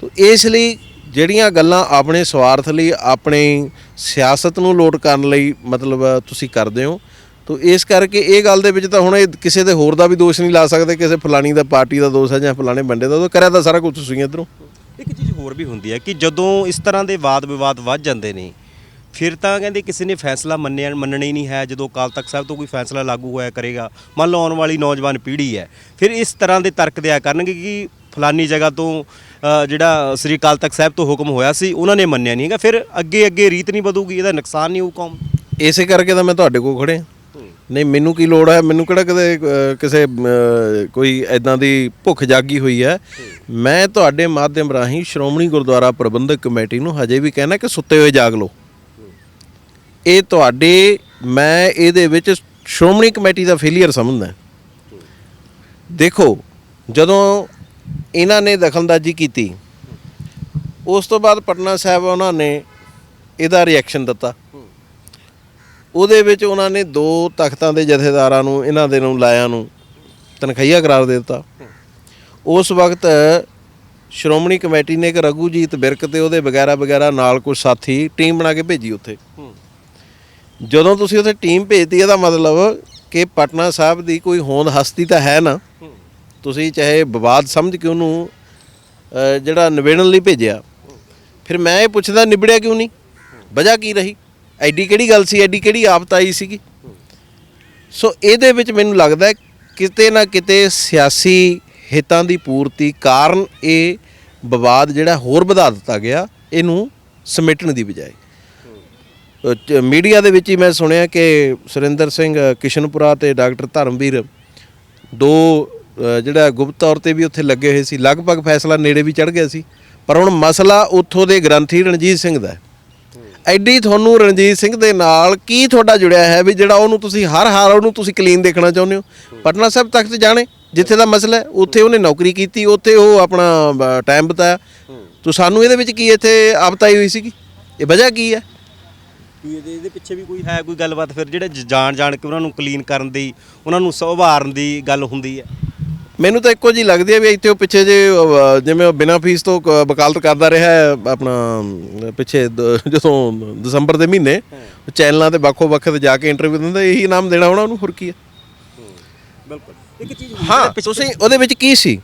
ਤੋ ਇਸ ਲਈ ਜਿਹੜੀਆਂ ਗੱਲਾਂ ਆਪਣੇ ਸਵਾਰਥ ਲਈ, ਆਪਣੀ ਸਿਆਸਤ ਨੂੰ ਲੋਟ ਕਰਨ ਲਈ ਮਤਲਬ ਤੁਸੀਂ ਕਰਦੇ ਹੋ, ਤੋ ਇਸ ਕਰਕੇ ਇਹ ਗੱਲ ਦੇ ਵਿੱਚ ਤਾਂ ਹੁਣ ਇਹ ਕਿਸੇ ਦੇ ਹੋਰ ਦਾ ਵੀ ਦੋਸ਼ ਨਹੀਂ ਲਾ ਸਕਦੇ, ਕਿਸੇ ਫਲਾਣੀ ਦਾ ਪਾਰਟੀ ਦਾ ਦੋਸ਼ ਹੈ ਜਾਂ ਫਲਾਣੇ ਬੰਦੇ ਦਾ, ਉਹ ਕਰਿਆ ਤਾਂ ਸਾਰਾ ਕੁਝ ਤੁਸੀਂ ਇੱਧਰੋਂ। ਇੱਕ ਚੀਜ਼ ਹੋਰ ਵੀ ਹੁੰਦੀ ਹੈ ਕਿ ਜਦੋਂ ਇਸ ਤਰ੍ਹਾਂ ਦੇ ਵਾਦ ਵਿਵਾਦ ਵੱਧ ਜਾਂਦੇ ਨੇ ਫਿਰ ਤਾਂ ਕਹਿੰਦੇ ਕਿਸੇ ਨੇ ਫੈਸਲਾ ਮੰਨਿਆ, ਮੰਨਣਾ ਹੀ ਨਹੀਂ ਹੈ, ਜਦੋਂ ਅਕਾਲ ਤਖਤ ਸਾਹਿਬ ਤੋਂ ਕੋਈ ਫੈਸਲਾ ਲਾਗੂ ਹੋਇਆ ਕਰੇਗਾ। ਮੰਨ ਲਓ ਆਉਣ ਵਾਲੀ ਨੌਜਵਾਨ ਪੀੜ੍ਹੀ ਹੈ। ਫਿਰ ਇਸ ਤਰ੍ਹਾਂ ਦੇ ਤਰਕ ਦਿਆ ਕਰਨਗੇ ਕਿ ਫਲਾਨੀ ਜਗ੍ਹਾ ਤੋਂ ਜਿਹੜਾ ਸ੍ਰੀ ਅਕਾਲ ਤਖਤ ਸਾਹਿਬ ਤੋਂ ਹੁਕਮ ਹੋਇਆ ਸੀ, ਉਹਨਾਂ ਨੇ ਮੰਨਿਆ ਨਹੀਂ ਹੈਗਾ। ਫਿਰ ਅੱਗੇ ਅੱਗੇ ਰੀਤ ਨਹੀਂ ਵਧੂਗੀ, ਇਹਦਾ ਨੁਕਸਾਨ ਨਹੀਂ ਹੋਊ ਕੌਮ। ਇਸੇ ਕਰਕੇ ਤਾਂ ਮੈਂ ਤੁਹਾਡੇ ਕੋਲ ਖੜੇ ਨਹੀਂ, ਮੈਨੂੰ ਕੀ ਲੋੜ ਹੈ? ਮੈਨੂੰ ਕਿਹੜਾ ਕਦੇ ਕਿਸੇ ਕੋਈ ਐਦਾਂ ਦੀ ਭੁੱਖ ਜਾਗੀ ਹੋਈ ਹੈ? ਮੈਂ ਤੁਹਾਡੇ ਮਾਧਿਅਮ ਰਾਹੀਂ ਸ਼੍ਰੋਮਣੀ ਗੁਰਦੁਆਰਾ ਪ੍ਰਬੰਧਕ ਕਮੇਟੀ ਨੂੰ ਹਜੇ ਵੀ ਕਹਿਣਾ ਕਿ ਸੁੱਤੇ ਹੋਏ ਜਾਗ ਲਓ। ਇਹ ਤੁਹਾਡੇ, ਮੈਂ ਇਹਦੇ ਵਿੱਚ ਸ਼੍ਰੋਮਣੀ ਕਮੇਟੀ ਦਾ ਫੇਲਿਅਰ ਸਮਝਦਾ। ਦੇਖੋ, ਜਦੋਂ ਇਹਨਾਂ ਨੇ ਦਖਲਅੰਦਾਜ਼ੀ ਕੀਤੀ, ਉਸ ਤੋਂ ਬਾਅਦ ਪਟਨਾ ਸਾਹਿਬ ਉਹਨਾਂ ਨੇ ਇਹਦਾ ਰਿਐਕਸ਼ਨ ਦਿੱਤਾ। ਉਹਦੇ ਵਿੱਚ ਉਹਨਾਂ ਨੇ ਦੋ ਤਖਤਾਂ ਦੇ ਜਥੇਦਾਰਾਂ ਨੂੰ, ਇਹਨਾਂ ਦੇ ਨੂੰ ਲਾਇਆ ਨੂੰ ਤਨਖਈਆ ਕਰਾਰ ਦੇ ਦਿੱਤਾ। ਉਸ ਵਕਤ ਸ਼੍ਰੋਮਣੀ ਕਮੇਟੀ ਨੇ ਇੱਕ ਰਘੂਜੀਤ ਬਿਰਕ ਤੇ ਉਹਦੇ ਵਗੈਰਾ ਵਗੈਰਾ ਨਾਲ ਕੁਝ ਸਾਥੀ, ਟੀਮ ਬਣਾ ਕੇ ਭੇਜੀ ਉੱਥੇ। ਜਦੋਂ ਤੁਸੀਂ ਉੱਥੇ ਟੀਮ ਭੇਜਤੀ ਇਹਦਾ ਮਤਲਬ ਕਿ ਪਟਨਾ ਸਾਹਿਬ ਦੀ ਕੋਈ ਹੋਂਦ ਹਸਤੀ ਤਾਂ ਹੈ ਨਾ। ਤੁਸੀਂ ਚਾਹੇ ਵਿਵਾਦ ਸਮਝ ਕੇ ਉਹਨੂੰ ਅਹ, ਜਿਹੜਾ ਨਿਬੇੜਨ ਲਈ ਭੇਜਿਆ। ਫਿਰ ਮੈਂ ਇਹ ਪੁੱਛਦਾ ਨਿਬੜਿਆ ਕਿਉਂ ਨਹੀਂ? ਵਜ੍ਹਾ ਕੀ ਰਹੀ? ਐਡੀ ਕਿਹੜੀ ਗੱਲ ਸੀ? ਐਡੀ ਕਿਹੜੀ ਆਫਤ ਆਈ ਸੀਗੀ? ਸੋ ਇਹਦੇ ਵਿੱਚ ਮੈਨੂੰ ਲੱਗਦਾ ਹੈ ਕਿਤੇ ਨਾ ਕਿਤੇ ਸਿਆਸੀ ਹਿੱਤਾਂ ਦੀ ਪੂਰਤੀ ਕਾਰਨ ਇਹ ਵਿਵਾਦ ਜਿਹੜਾ ਹੋਰ ਵਧਾ ਦਿੱਤਾ ਗਿਆ ਇਹਨੂੰ ਸਮੇਟਣ ਦੀ ਬਜਾਏ। ਮੀਡੀਆ ਦੇ ਵਿੱਚ ਹੀ ਮੈਂ ਸੁਣਿਆ ਕਿ ਸੁਰਿੰਦਰ ਸਿੰਘ ਕਿਸ਼ਨਪੁਰਾ ਤੇ ਡਾਕਟਰ ਧਰਮਵੀਰ ਦੋ ਜਿਹੜਾ ਗੁਪਤ ਤੌਰ ਤੇ ਵੀ ਉੱਥੇ ਲੱਗੇ ਹੋਏ ਸੀ ਲਗਭਗ ਫੈਸਲਾ ਨੇੜੇ ਵੀ ਚੜ ਗਿਆ ਸੀ ਪਰ ਹੁਣ ਮਸਲਾ ਉੱਥੋਂ ਦੇ ਗ੍ਰੰਥੀ ਰਣਜੀਤ ਸਿੰਘ ਦਾ ਐਡੀ ਤੁਹਾਨੂੰ ਰਣਜੀਤ ਸਿੰਘ ਦੇ ਨਾਲ ਕੀ ਤੁਹਾਡਾ ਜੁੜਿਆ ਹੈ ਵੀ ਜਿਹੜਾ ਉਹਨੂੰ ਤੁਸੀਂ ਹਰ ਹਾਲ ਉਹਨੂੰ ਤੁਸੀਂ ਕਲੀਨ ਦੇਖਣਾ ਚਾਹੁੰਦੇ ਹੋ? ਪਟਨਾ ਸਾਹਿਬ ਤੱਕ ਜਾਣੇ ਜਿੱਥੇ ਦਾ ਮਸਲਾ ਹੈ ਉੱਥੇ ਉਹਨੇ ਨੌਕਰੀ ਕੀਤੀ ਉੱਥੇ ਉਹ ਆਪਣਾ ਟਾਈਮ ਬਤਾਇਆ। ਤੋ ਸਾਨੂੰ ਇਹਦੇ ਵਿੱਚ ਕੀ ਇੱਥੇ ਆਫਤ ਆਈ ਹੋਈ ਸੀਗੀ? ਇਹ ਵਜ੍ਹਾ ਕੀ ਹੈ? ਕੋਈ ਇਹਦੇ ਇਹਦੇ ਪਿੱਛੇ ਵੀ ਕੋਈ ਹੈ ਕੋਈ ਗੱਲਬਾਤ ਫਿਰ ਜਿਹੜਾ ਜ- ਜਾਣ ਜਾਣ ਕੇ ਉਹਨਾਂ ਨੂੰ ਕਲੀਨ ਕਰਨ ਦੀ ਉਹਨਾਂ ਨੂੰ ਸੁਭਾਰਨ ਦੀ ਗੱਲ ਹੁੰਦੀ ਹੈ? ਮੈਨੂੰ ਤਾਂ ਇੱਕੋ ਜੀ ਲੱਗਦੀ ਹੈ ਵੀ ਇੱਥੇ ਉਹ ਪਿੱਛੇ ਜੇ ਅਹ, ਜਿਵੇਂ ਉਹ ਬਿਨਾਂ ਫੀਸ ਤੋਂ ਕ- ਵਕਾਲਤ ਕਰਦਾ ਰਿਹਾ ਹੈ ਆਪਣਾ ਅਮ, ਪਿੱਛੇ ਦ- ਜਦੋਂ ਦਸੰਬਰ ਦੇ ਮਹੀਨੇ ਚੈਨਲਾਂ ਤੇ ਵੱਖੋ ਵੱਖ ਤੇ ਜਾ ਕੇ ਇੰਟਰਵਿਊ ਦਿੰਦਾ ਇਹੀ ਇਨਾਮ ਦੇਣਾ ਹੋਣਾ ਉਹਨੂੰ ਹੋਰ ਕੀ ਹੈ? ਬਿਲਕੁਲ। ਇੱਕ ਚੀਜ਼ ਹਾਂ ਤੁਸੀਂ ਉਹਦੇ ਵਿੱਚ ਕੀ ਸੀ?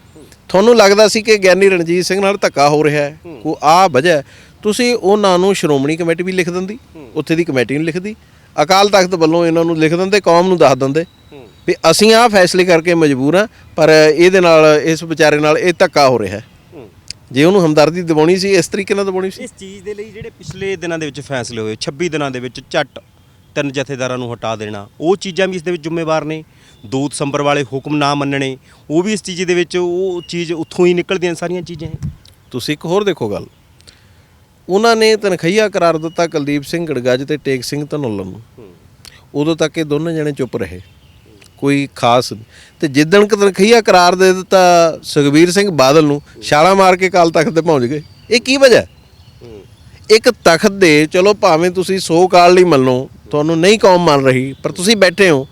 ਤੁਹਾਨੂੰ ਲੱਗਦਾ ਸੀ ਕਿ ਗਿਆਨੀ ਰਣਜੀਤ ਸਿੰਘ ਨਾਲ ਧੱਕਾ ਹੋ ਰਿਹਾ ਹੈ? ਕੋ ਆ ਵਜ੍ਹਾ। ਤੁਸੀਂ ਉਹਨਾਂ ਨੂੰ ਸ਼੍ਰੋਮਣੀ ਕਮੇਟੀ ਵੀ ਲਿਖ ਦਿੰਦੀ ਉੱਥੇ ਦੀ ਕਮੇਟੀ ਨੂੰ ਲਿਖਦੀ। ਅਕਾਲ ਤਖਤ ਵੱਲੋਂ ਇਹਨਾਂ ਨੂੰ ਲਿਖ ਦਿੰਦੇ ਕੌਮ ਨੂੰ ਦੱਸ ਦਿੰਦੇ। ਵੀ ਅਸੀਂ ਆਹ ਫੈਸਲੇ ਕਰਕੇ ਮਜਬੂਰ ਹਾਂ ਪਰ ਇਹਦੇ ਨਾਲ ਇਸ ਵਿਚਾਰੇ ਨਾਲ ਇਹ ਧੱਕਾ ਹੋ ਰਿਹਾ ਹੈ। ਜੇ ਉਹਨੂੰ ਹਮਦਰਦੀ ਦਿਵਾਉਣੀ ਸੀ ਇਸ ਤਰੀਕੇ ਨਾਲ ਦਿਵਾਉਣੀ ਸੀ? ਇਸ ਚੀਜ਼ ਦੇ ਲਈ ਜਿਹੜੇ ਪਿਛਲੇ ਦਿਨਾਂ ਦੇ ਵਿੱਚ ਫੈਸਲੇ ਹੋਏ 26 ਦਿਨਾਂ ਦੇ ਵਿੱਚ ਝੱਟ ਤਿੰਨ ਜਥੇਦਾਰਾਂ ਨੂੰ ਹਟਾ ਦੇਣਾ ਉਹ ਚੀਜ਼ਾਂ ਵੀ ਇਸ ਦੇ ਵਿੱਚ ਜ਼ਿੰਮੇਵਾਰ ਨੇ। 2 ਦਸੰਬਰ ਵਾਲੇ ਹੁਕਮ ਨਾ ਮੰਨਣੇ ਉਹ ਵੀ ਇਸ ਚੀਜ਼ ਦੇ ਵਿੱਚ ਉਹ ਚੀਜ਼ ਉੱਥੋਂ ਹੀ ਨਿਕਲਦੀਆਂ ਸਾਰੀਆਂ ਚੀਜ਼ਾਂ। ਤੁਸੀਂ ਇੱਕ ਹੋਰ ਦੇਖੋ ਗੱਲ। ਉਹਨਾਂ ਨੇ ਤਨਖਈਆ ਕਰਾਰ ਦਿੱਤਾ ਕੁਲਦੀਪ ਸਿੰਘ ਗੜਗੱਜ ਤੇ ਟੇਕ ਸਿੰਘ ਧਨੋਲਨ ਨੂੰ। ਉਦੋਂ ਤੱਕ ਇਹ ਦੋਨੇ ਜਣੇ ਚੁੱਪ ਰਹੇ। ਕੋਈ ਖਾਸ ਤੇ ਜਿੱਦਣ ਕੁ ਤਨਖਈਆ ਕਰਾਰ ਦੇ ਦਿੱਤਾ ਸੁਖਬੀਰ ਸਿੰਘ ਬਾਦਲ ਨੂੰ ਛਾਲਾ ਮਾਰ ਕੇ ਕਾਲ ਤਖਤ ਤੇ ਪਹੁੰਚ ਗਏ। ਇਹ ਕੀ ਵਜ੍ਹਾ? ਇੱਕ ਤਖਤ ਦੇ ਚਲੋ ਭਾਵੇਂ ਤੁਸੀਂ 100 ਕਾਲ ਲਈ ਮੰਨੋ ਤੁਹਾਨੂੰ ਨਹੀਂ ਕੌਮ ਮੰਨ ਰਹੀ ਪਰ ਤੁਸੀਂ ਬੈਠੇ ਹੋ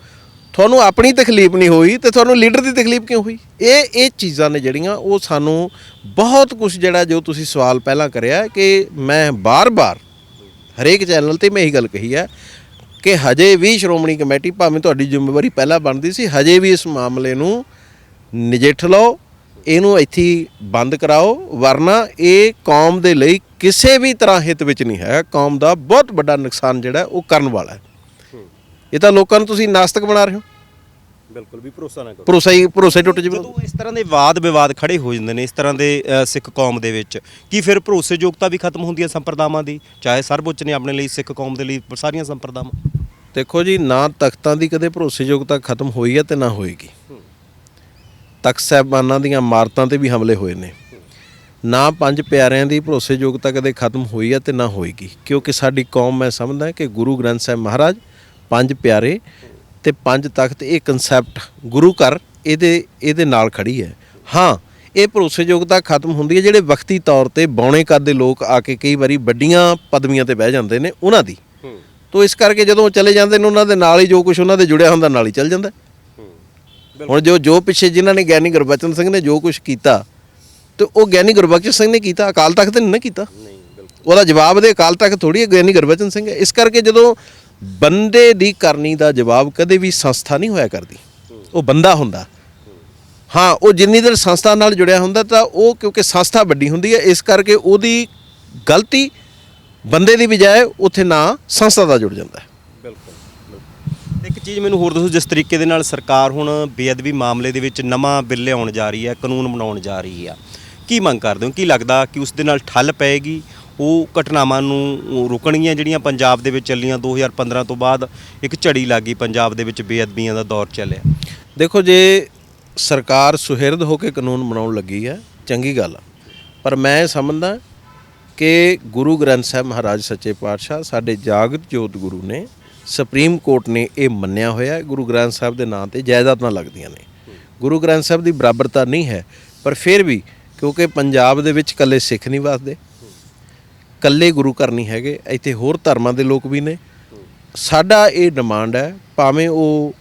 ਤੁਹਾਨੂੰ ਆਪਣੀ ਤਕਲੀਫ ਨਹੀਂ ਹੋਈ ਤੇ ਤੁਹਾਨੂੰ ਲੀਡਰ ਦੀ ਤਕਲੀਫ ਕਿਉਂ ਹੋਈ? ਇਹ ਇਹ ਚੀਜ਼ਾਂ ਨੇ ਜਿਹੜੀਆਂ ਉਹ ਸਾਨੂੰ ਬਹੁਤ ਕੁਝ ਜਿਹੜਾ ਜੋ ਤੁਸੀਂ ਸਵਾਲ ਪਹਿਲਾਂ ਕਰਿਆ ਕਿ ਮੈਂ ਬਾਰ-ਬਾਰ ਹਰੇਕ ਚੈਨਲ ਤੇ ਮੈਂ ਇਹੀ ਗੱਲ ਕਹੀ ਹੈ ਕਿ ਹਜੇ ਵੀ ਸ਼੍ਰੋਮਣੀ ਕਮੇਟੀ ਭਾਵੇਂ ਤੁਹਾਡੀ ਜ਼ਿੰਮੇਵਾਰੀ ਪਹਿਲਾਂ ਬਣਦੀ ਸੀ, ਹਜੇ ਵੀ ਇਸ ਮਾਮਲੇ ਨੂੰ ਨਜਿੱਠ ਲਓ, ਇਹਨੂੰ ਇੱਥੇ ਬੰਦ ਕਰਾਓ, ਵਰਨਾ ਇਹ ਕੌਮ ਦੇ ਲਈ ਕਿਸੇ ਵੀ ਤਰ੍ਹਾਂ ਹਿੱਤ ਵਿੱਚ ਨਹੀਂ ਹੈ। ਕੌਮ ਦਾ ਬਹੁਤ ਵੱਡਾ ਨੁਕਸਾਨ ਜਿਹੜਾ ਉਹ ਕਰਨ ਵਾਲਾ ਹੈ। ਇਹ ਤਾਂ ਲੋਕਾਂ ਨੂੰ ਤੁਸੀਂ ਨਾਸਤਕ ਬਣਾ ਰਹੇ ਹੋ? ਬਿਲਕੁਲ ਵੀ ਭਰੋਸਾ ਨਾ ਕਰੋ। ਭਰੋਸਾ ਹੀ ਭਰੋਸੇ ਟੁੱਟ ਜਾਵੇ। ਜਦੋਂ ਇਸ ਤਰ੍ਹਾਂ ਦੇ ਵਾਦ ਵਿਵਾਦ ਖੜੇ ਹੋ ਜਾਂਦੇ ਨੇ ਇਸ ਤਰ੍ਹਾਂ ਦੇ ਸਿੱਖ ਕੌਮ ਦੇ ਵਿੱਚ ਕੀ ਫਿਰ ਭਰੋਸੇਯੋਗਤਾ ਵੀ ਖਤਮ ਹੁੰਦੀ ਹੈ ਸੰਪਰਦਾਵਾਂ ਦੀ? ਚਾਹੇ ਸਰਵਉੱਚ ਨੇ ਆਪਣੇ ਲਈ ਸਿੱਖ ਕੌਮ ਦੇ ਲਈ ਸਾਰੀਆਂ ਸੰਪਰਦਾਵਾਂ। ਦੇਖੋ ਜੀ ਨਾ ਤਖਤਾਂ ਦੀ ਕਦੇ ਭਰੋਸੇਯੋਗਤਾ ਖਤਮ ਹੋਈ ਹੈ ਤੇ ਨਾ ਹੋਏਗੀ। ਤਖਤ ਸਾਹਿਬਾਨਾਂ ਦੀਆਂ ਇਮਾਰਤਾਂ ਤੇ ਵੀ ਹਮਲੇ ਹੋਏ ਨੇ। ਨਾ ਪੰਜ ਪਿਆਰਿਆਂ ਦੀ ਭਰੋਸੇਯੋਗਤਾ ਕਦੇ ਖਤਮ ਹੋਈ ਹੈ ਤੇ ਨਾ ਹੋਏਗੀ। ਕਿਉਂਕਿ ਸਾਡੀ ਕੌਮ ਮੈਂ ਸਮਝਦਾ ਕਿ ਗੁਰੂ ਗ੍ਰੰਥ ਸਾਹਿਬ ਮਹਾਰਾਜ ਪੰਜ ਪਿਆਰੇ ਤੇ ਪੰਜ ਤਖਤ ਇਹ ਕਨਸੈਪਟ ਗੁਰੂ ਘਰ ਇਹਦੇ ਇਹਦੇ ਨਾਲ ਖੜੀ ਹੈ। ਹਾਂ ਇਹ ਭਰੋਸੇਯੋਗਤਾ ਖਤਮ ਹੁੰਦੀ ਹੈ ਜਿਹੜੇ ਵਕਤੀ ਤੌਰ ਤੇ ਬੌਣੇ ਕੱਦ ਦੇ ਲੋਕ ਆ ਕੇ ਕਈ ਵਾਰੀ ਵੱਡੀਆਂ ਪਦਵੀਆਂ ਤੇ ਬਹਿ ਜਾਂਦੇ ਨੇ ਉਹਨਾਂ ਦੀ। ਤੋ ਇਸ ਕਰਕੇ ਜਦੋਂ ਚਲੇ ਜਾਂਦੇ ਨੇ ਉਹਨਾਂ ਦੇ ਨਾਲ ਹੀ ਜੋ ਕੁਝ ਉਹਨਾਂ ਦੇ ਜੁੜਿਆ ਹੁੰਦਾ ਨਾਲ ਹੀ ਚੱਲ ਜਾਂਦਾ। ਹੁਣ ਜੋ ਜੋ ਪਿੱਛੇ ਜਿਨ੍ਹਾਂ ਨੇ ਗਿਆਨੀ ਗੁਰਬਚਨ ਸਿੰਘ ਨੇ ਜੋ ਕੁਝ ਕੀਤਾ ਤੇ ਉਹ ਗਿਆਨੀ ਗੁਰਬਖਸ਼ ਸਿੰਘ ਨੇ ਕੀਤਾ ਅਕਾਲ ਤਖਤ ਨੇ ਨਹੀਂ ਕੀਤਾ ਉਹਦਾ ਜਵਾਬ ਦੇ ਅਕਾਲ ਤਖਤ ਥੋੜੀ ਹੈ ਗਿਆਨੀ ਗੁਰਬਚਨ ਸਿੰਘ। ਇਸ ਕਰਕੇ ਜਦੋਂ ਬੰਦੇ ਦੀ ਕਰਨੀ ਦਾ ਜਵਾਬ ਕਦੇ ਵੀ ਸੰਸਥਾ ਨਹੀਂ ਹੋਇਆ ਕਰਦੀ। ਉਹ ਬੰਦਾ ਹੁੰਦਾ। ਹਾਂ, ਉਹ ਜਿੰਨੀ ਦੇਰ ਸੰਸਥਾ ਨਾਲ ਜੁੜਿਆ ਹੁੰਦਾ ਤਾਂ ਉਹ ਕਿਉਂਕਿ ਸੰਸਥਾ ਵੱਡੀ ਹੁੰਦੀ ਹੈ, ਇਸ ਕਰਕੇ ਉਹਦੀ ਗਲਤੀ ਬੰਦੇ ਦੀ ਬਜਾਏ ਉੱਥੇ ਨਾ ਸੰਸਥਾ ਦਾ ਜੁੜ ਜਾਂਦਾ ਹੈ। ਇੱਕ ਚੀਜ਼ ਮੈਨੂੰ ਹੋਰ ਦੱਸੋ, ਜਿਸ ਤਰੀਕੇ ਦੇ ਨਾਲ ਸਰਕਾਰ ਹੁਣ ਬੇਅਦਬੀ ਮਾਮਲੇ ਦੇ ਵਿੱਚ ਨਵਾਂ ਬਿੱਲ ਲਿਆਉਣ ਜਾ ਰਹੀ ਹੈ, ਕਾਨੂੰਨ ਬਣਾਉਣ ਜਾ ਰਹੀ ਆ ਕੀ ਮੰਗ ਕਰਦੇ ਹੋ? ਕੀ ਲੱਗਦਾ ਕਿ ਉਸ ਦੇ ਨਾਲ ਠੱਲ ਪਏਗੀ? ਉਹ ਘਟਨਾਵਾਂ ਨੂੰ ਰੁਕਣਗੀਆਂ ਜਿਹੜੀਆਂ ਪੰਜਾਬ ਦੇ ਵਿੱਚ ਚੱਲੀਆਂ 2015 ਤੋਂ ਬਾਅਦ ਇੱਕ ਝੜੀ ਲੱਗੀ ਪੰਜਾਬ ਦੇ ਵਿੱਚ ਬੇਅਦਬੀਆਂ ਦਾ ਦੌਰ ਚੱਲਿਆ। ਦੇਖੋ ਜੇ ਸਰਕਾਰ ਸੁਹਿਰਦ ਹੋ ਕੇ ਕਾਨੂੰਨ ਬਣਾਉਣ ਲੱਗੀ ਹੈ, ਚੰਗੀ ਗੱਲ ਆ। ਪਰ ਮੈਂ ਸਮਝਦਾ ਕਿ ਗੁਰੂ ਗ੍ਰੰਥ ਸਾਹਿਬ ਮਹਾਰਾਜ ਸੱਚੇ ਪਾਤਸ਼ਾਹ ਸਾਡੇ ਜਾਗਤ ਜੋਤ ਗੁਰੂ ਨੇ ਸੁਪਰੀਮ ਕੋਰਟ ਨੇ ਇਹ ਮੰਨਿਆ ਹੋਇਆ ਗੁਰੂ ਗ੍ਰੰਥ ਸਾਹਿਬ ਦੇ ਨਾਂ ਤੇ ਜਾਇਦਾਦਾਂ ਲੱਗਦੀਆਂ ਨੇ। ਗੁਰੂ ਗ੍ਰੰਥ ਸਾਹਿਬ ਦੀ ਬਰਾਬਰਤਾ ਨਹੀਂ ਹੈ, ਪਰ ਫਿਰ ਵੀ ਕਿਉਂਕਿ ਪੰਜਾਬ ਦੇ ਵਿੱਚ ਕੱਲੇ ਸਿੱਖ ਨਹੀਂ ਵਸਦੇ ਕੱਲੇ ਗੁਰੂ ਘਰ ਨਹੀਂ ਹੈਗੇ, ਇੱਥੇ ਹੋਰ ਧਰਮਾਂ ਦੇ ਲੋਕ ਵੀ ਨੇ। ਸਾਡਾ ਇਹ ਡਿਮਾਂਡ ਹੈ, ਭਾਵੇਂ ਉਹ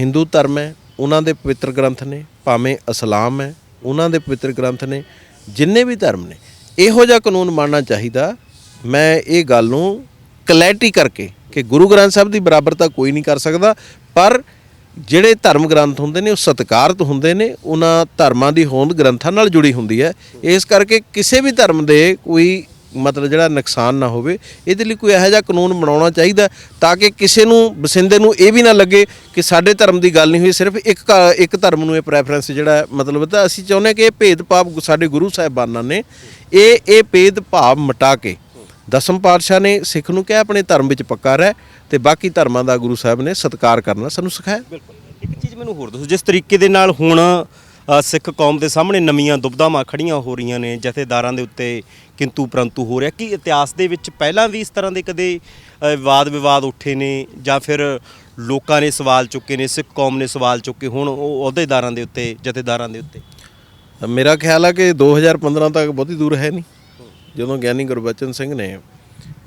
ਹਿੰਦੂ ਧਰਮ ਹੈ, ਉਹਨਾਂ ਦੇ ਪਵਿੱਤਰ ਗ੍ਰੰਥ ਨੇ, ਭਾਵੇਂ ਇਸਲਾਮ ਹੈ, ਉਹਨਾਂ ਦੇ ਪਵਿੱਤਰ ਗ੍ਰੰਥ ਨੇ, ਜਿੰਨੇ ਵੀ ਧਰਮ ਨੇ, ਇਹੋ ਜਿਹਾ ਕਾਨੂੰਨ ਬਣਨਾ ਚਾਹੀਦਾ। ਮੈਂ ਇਹ ਗੱਲ ਨੂੰ ਕਲੈਰਿਟੀ ਕਰਕੇ ਕਿ ਗੁਰੂ ਗ੍ਰੰਥ ਸਾਹਿਬ ਦੀ ਬਰਾਬਰਤਾ ਕੋਈ ਨਹੀਂ ਕਰ ਸਕਦਾ, ਪਰ ਜਿਹੜੇ ਧਰਮ ਗ੍ਰੰਥ ਹੁੰਦੇ ਨੇ, ਉਹ ਸਤਿਕਾਰਤ ਹੁੰਦੇ ਨੇ, ਉਹਨਾਂ ਧਰਮਾਂ ਦੀ ਹੋਂਦ ਗ੍ਰੰਥਾਂ ਨਾਲ ਜੁੜੀ ਹੁੰਦੀ ਹੈ। ਇਸ ਕਰਕੇ ਕਿਸੇ ਵੀ ਧਰਮ ਦੇ ਕੋਈ ਮਤਲਬ ਜਿਹੜਾ ਨੁਕਸਾਨ ਨਾ ਹੋਵੇ, ਇਹਦੇ ਲਈ ਕੋਈ ਇਹੋ ਜਿਹਾ ਕਾਨੂੰਨ ਬਣਾਉਣਾ ਚਾਹੀਦਾ ਤਾਂ ਕਿ ਕਿਸੇ ਨੂੰ, ਬਸਿੰਦੇ ਨੂੰ ਇਹ ਵੀ ਨਾ ਲੱਗੇ ਕਿ ਸਾਡੇ ਧਰਮ ਦੀ ਗੱਲ ਨਹੀਂ ਹੋਈ, ਸਿਰਫ ਇੱਕ ਕਾ- ਇੱਕ ਧਰਮ ਨੂੰ ਇਹ ਪ੍ਰੈਫਰੈਂਸ ਜਿਹੜਾ ਮਤਲਬ ਤਾਂ ਅਸੀਂ ਚਾਹੁੰਦੇ ਹਾਂ ਕਿ ਇਹ ਭੇਦਭਾਵ ਸਾਡੇ ਗੁਰੂ ਸਾਹਿਬਾਨਾਂ ਨੇ, ਇਹ ਇਹ ਭੇਦਭਾਵ ਮਿਟਾ ਕੇ ਦਸਮ ਪਾਤਸ਼ਾਹ ਨੇ ਸਿੱਖ ਨੂੰ ਕਿਹਾ ਆਪਣੇ ਧਰਮ ਵਿੱਚ ਪੱਕਾ ਰਹਿ ਤੇ ਬਾਕੀ ਧਰਮਾਂ ਦਾ ਗੁਰੂ ਸਾਹਿਬ ਨੇ ਸਤਿਕਾਰ ਕਰਨਾ ਸਾਨੂੰ ਸਿਖਾਇਆ। ਬਿਲਕੁਲ। ਇੱਕ ਚੀਜ਼ ਮੈਨੂੰ ਹੋਰ ਦੱਸੋ ਜਿਸ ਤਰੀਕੇ ਦੇ ਨਾਲ ਹੁਣ ਸਿੱਖ ਕੌਮ ਦੇ ਸਾਹਮਣੇ ਨਵੀਆਂ ਦੁਬਧਾਵਾਂ ਖੜੀਆਂ ਹੋ ਰਹੀਆਂ ਨੇ ਜਥੇਦਾਰਾਂ ਦੇ ਉੱਤੇ ਕਿੰਤੂ ਪਰੰਤੂ ਹੋ ਰਿਹਾ ਕਿ ਇਤਿਹਾਸ ਦੇ ਵਿੱਚ ਪਹਿਲਾਂ ਵੀ ਇਸ ਤਰ੍ਹਾਂ ਦੇ ਕਦੇ ਵਾਦ ਵਿਵਾਦ ਉੱਠੇ ਨੇ ਜਾਂ ਫਿਰ ਲੋਕਾਂ ਨੇ ਸਵਾਲ ਚੁੱਕੇ ਨੇ ਸਿੱਖ ਕੌਮ ਨੇ ਸਵਾਲ ਚੁੱਕੇ ਹੁਣ ਉਹ ਅਹੁਦੇਦਾਰਾਂ ਦੇ ਉੱਤੇ ਜਥੇਦਾਰਾਂ ਦੇ ਉੱਤੇ? ਮੇਰਾ ਖਿਆਲ ਹੈ ਕਿ 2015 ਤੱਕ ਬਹੁਤੀ ਦੂਰ ਹੈ ਨਹੀਂ। ਜਦੋਂ ਗਿਆਨੀ ਗੁਰਬਚਨ ਸਿੰਘ ਨੇ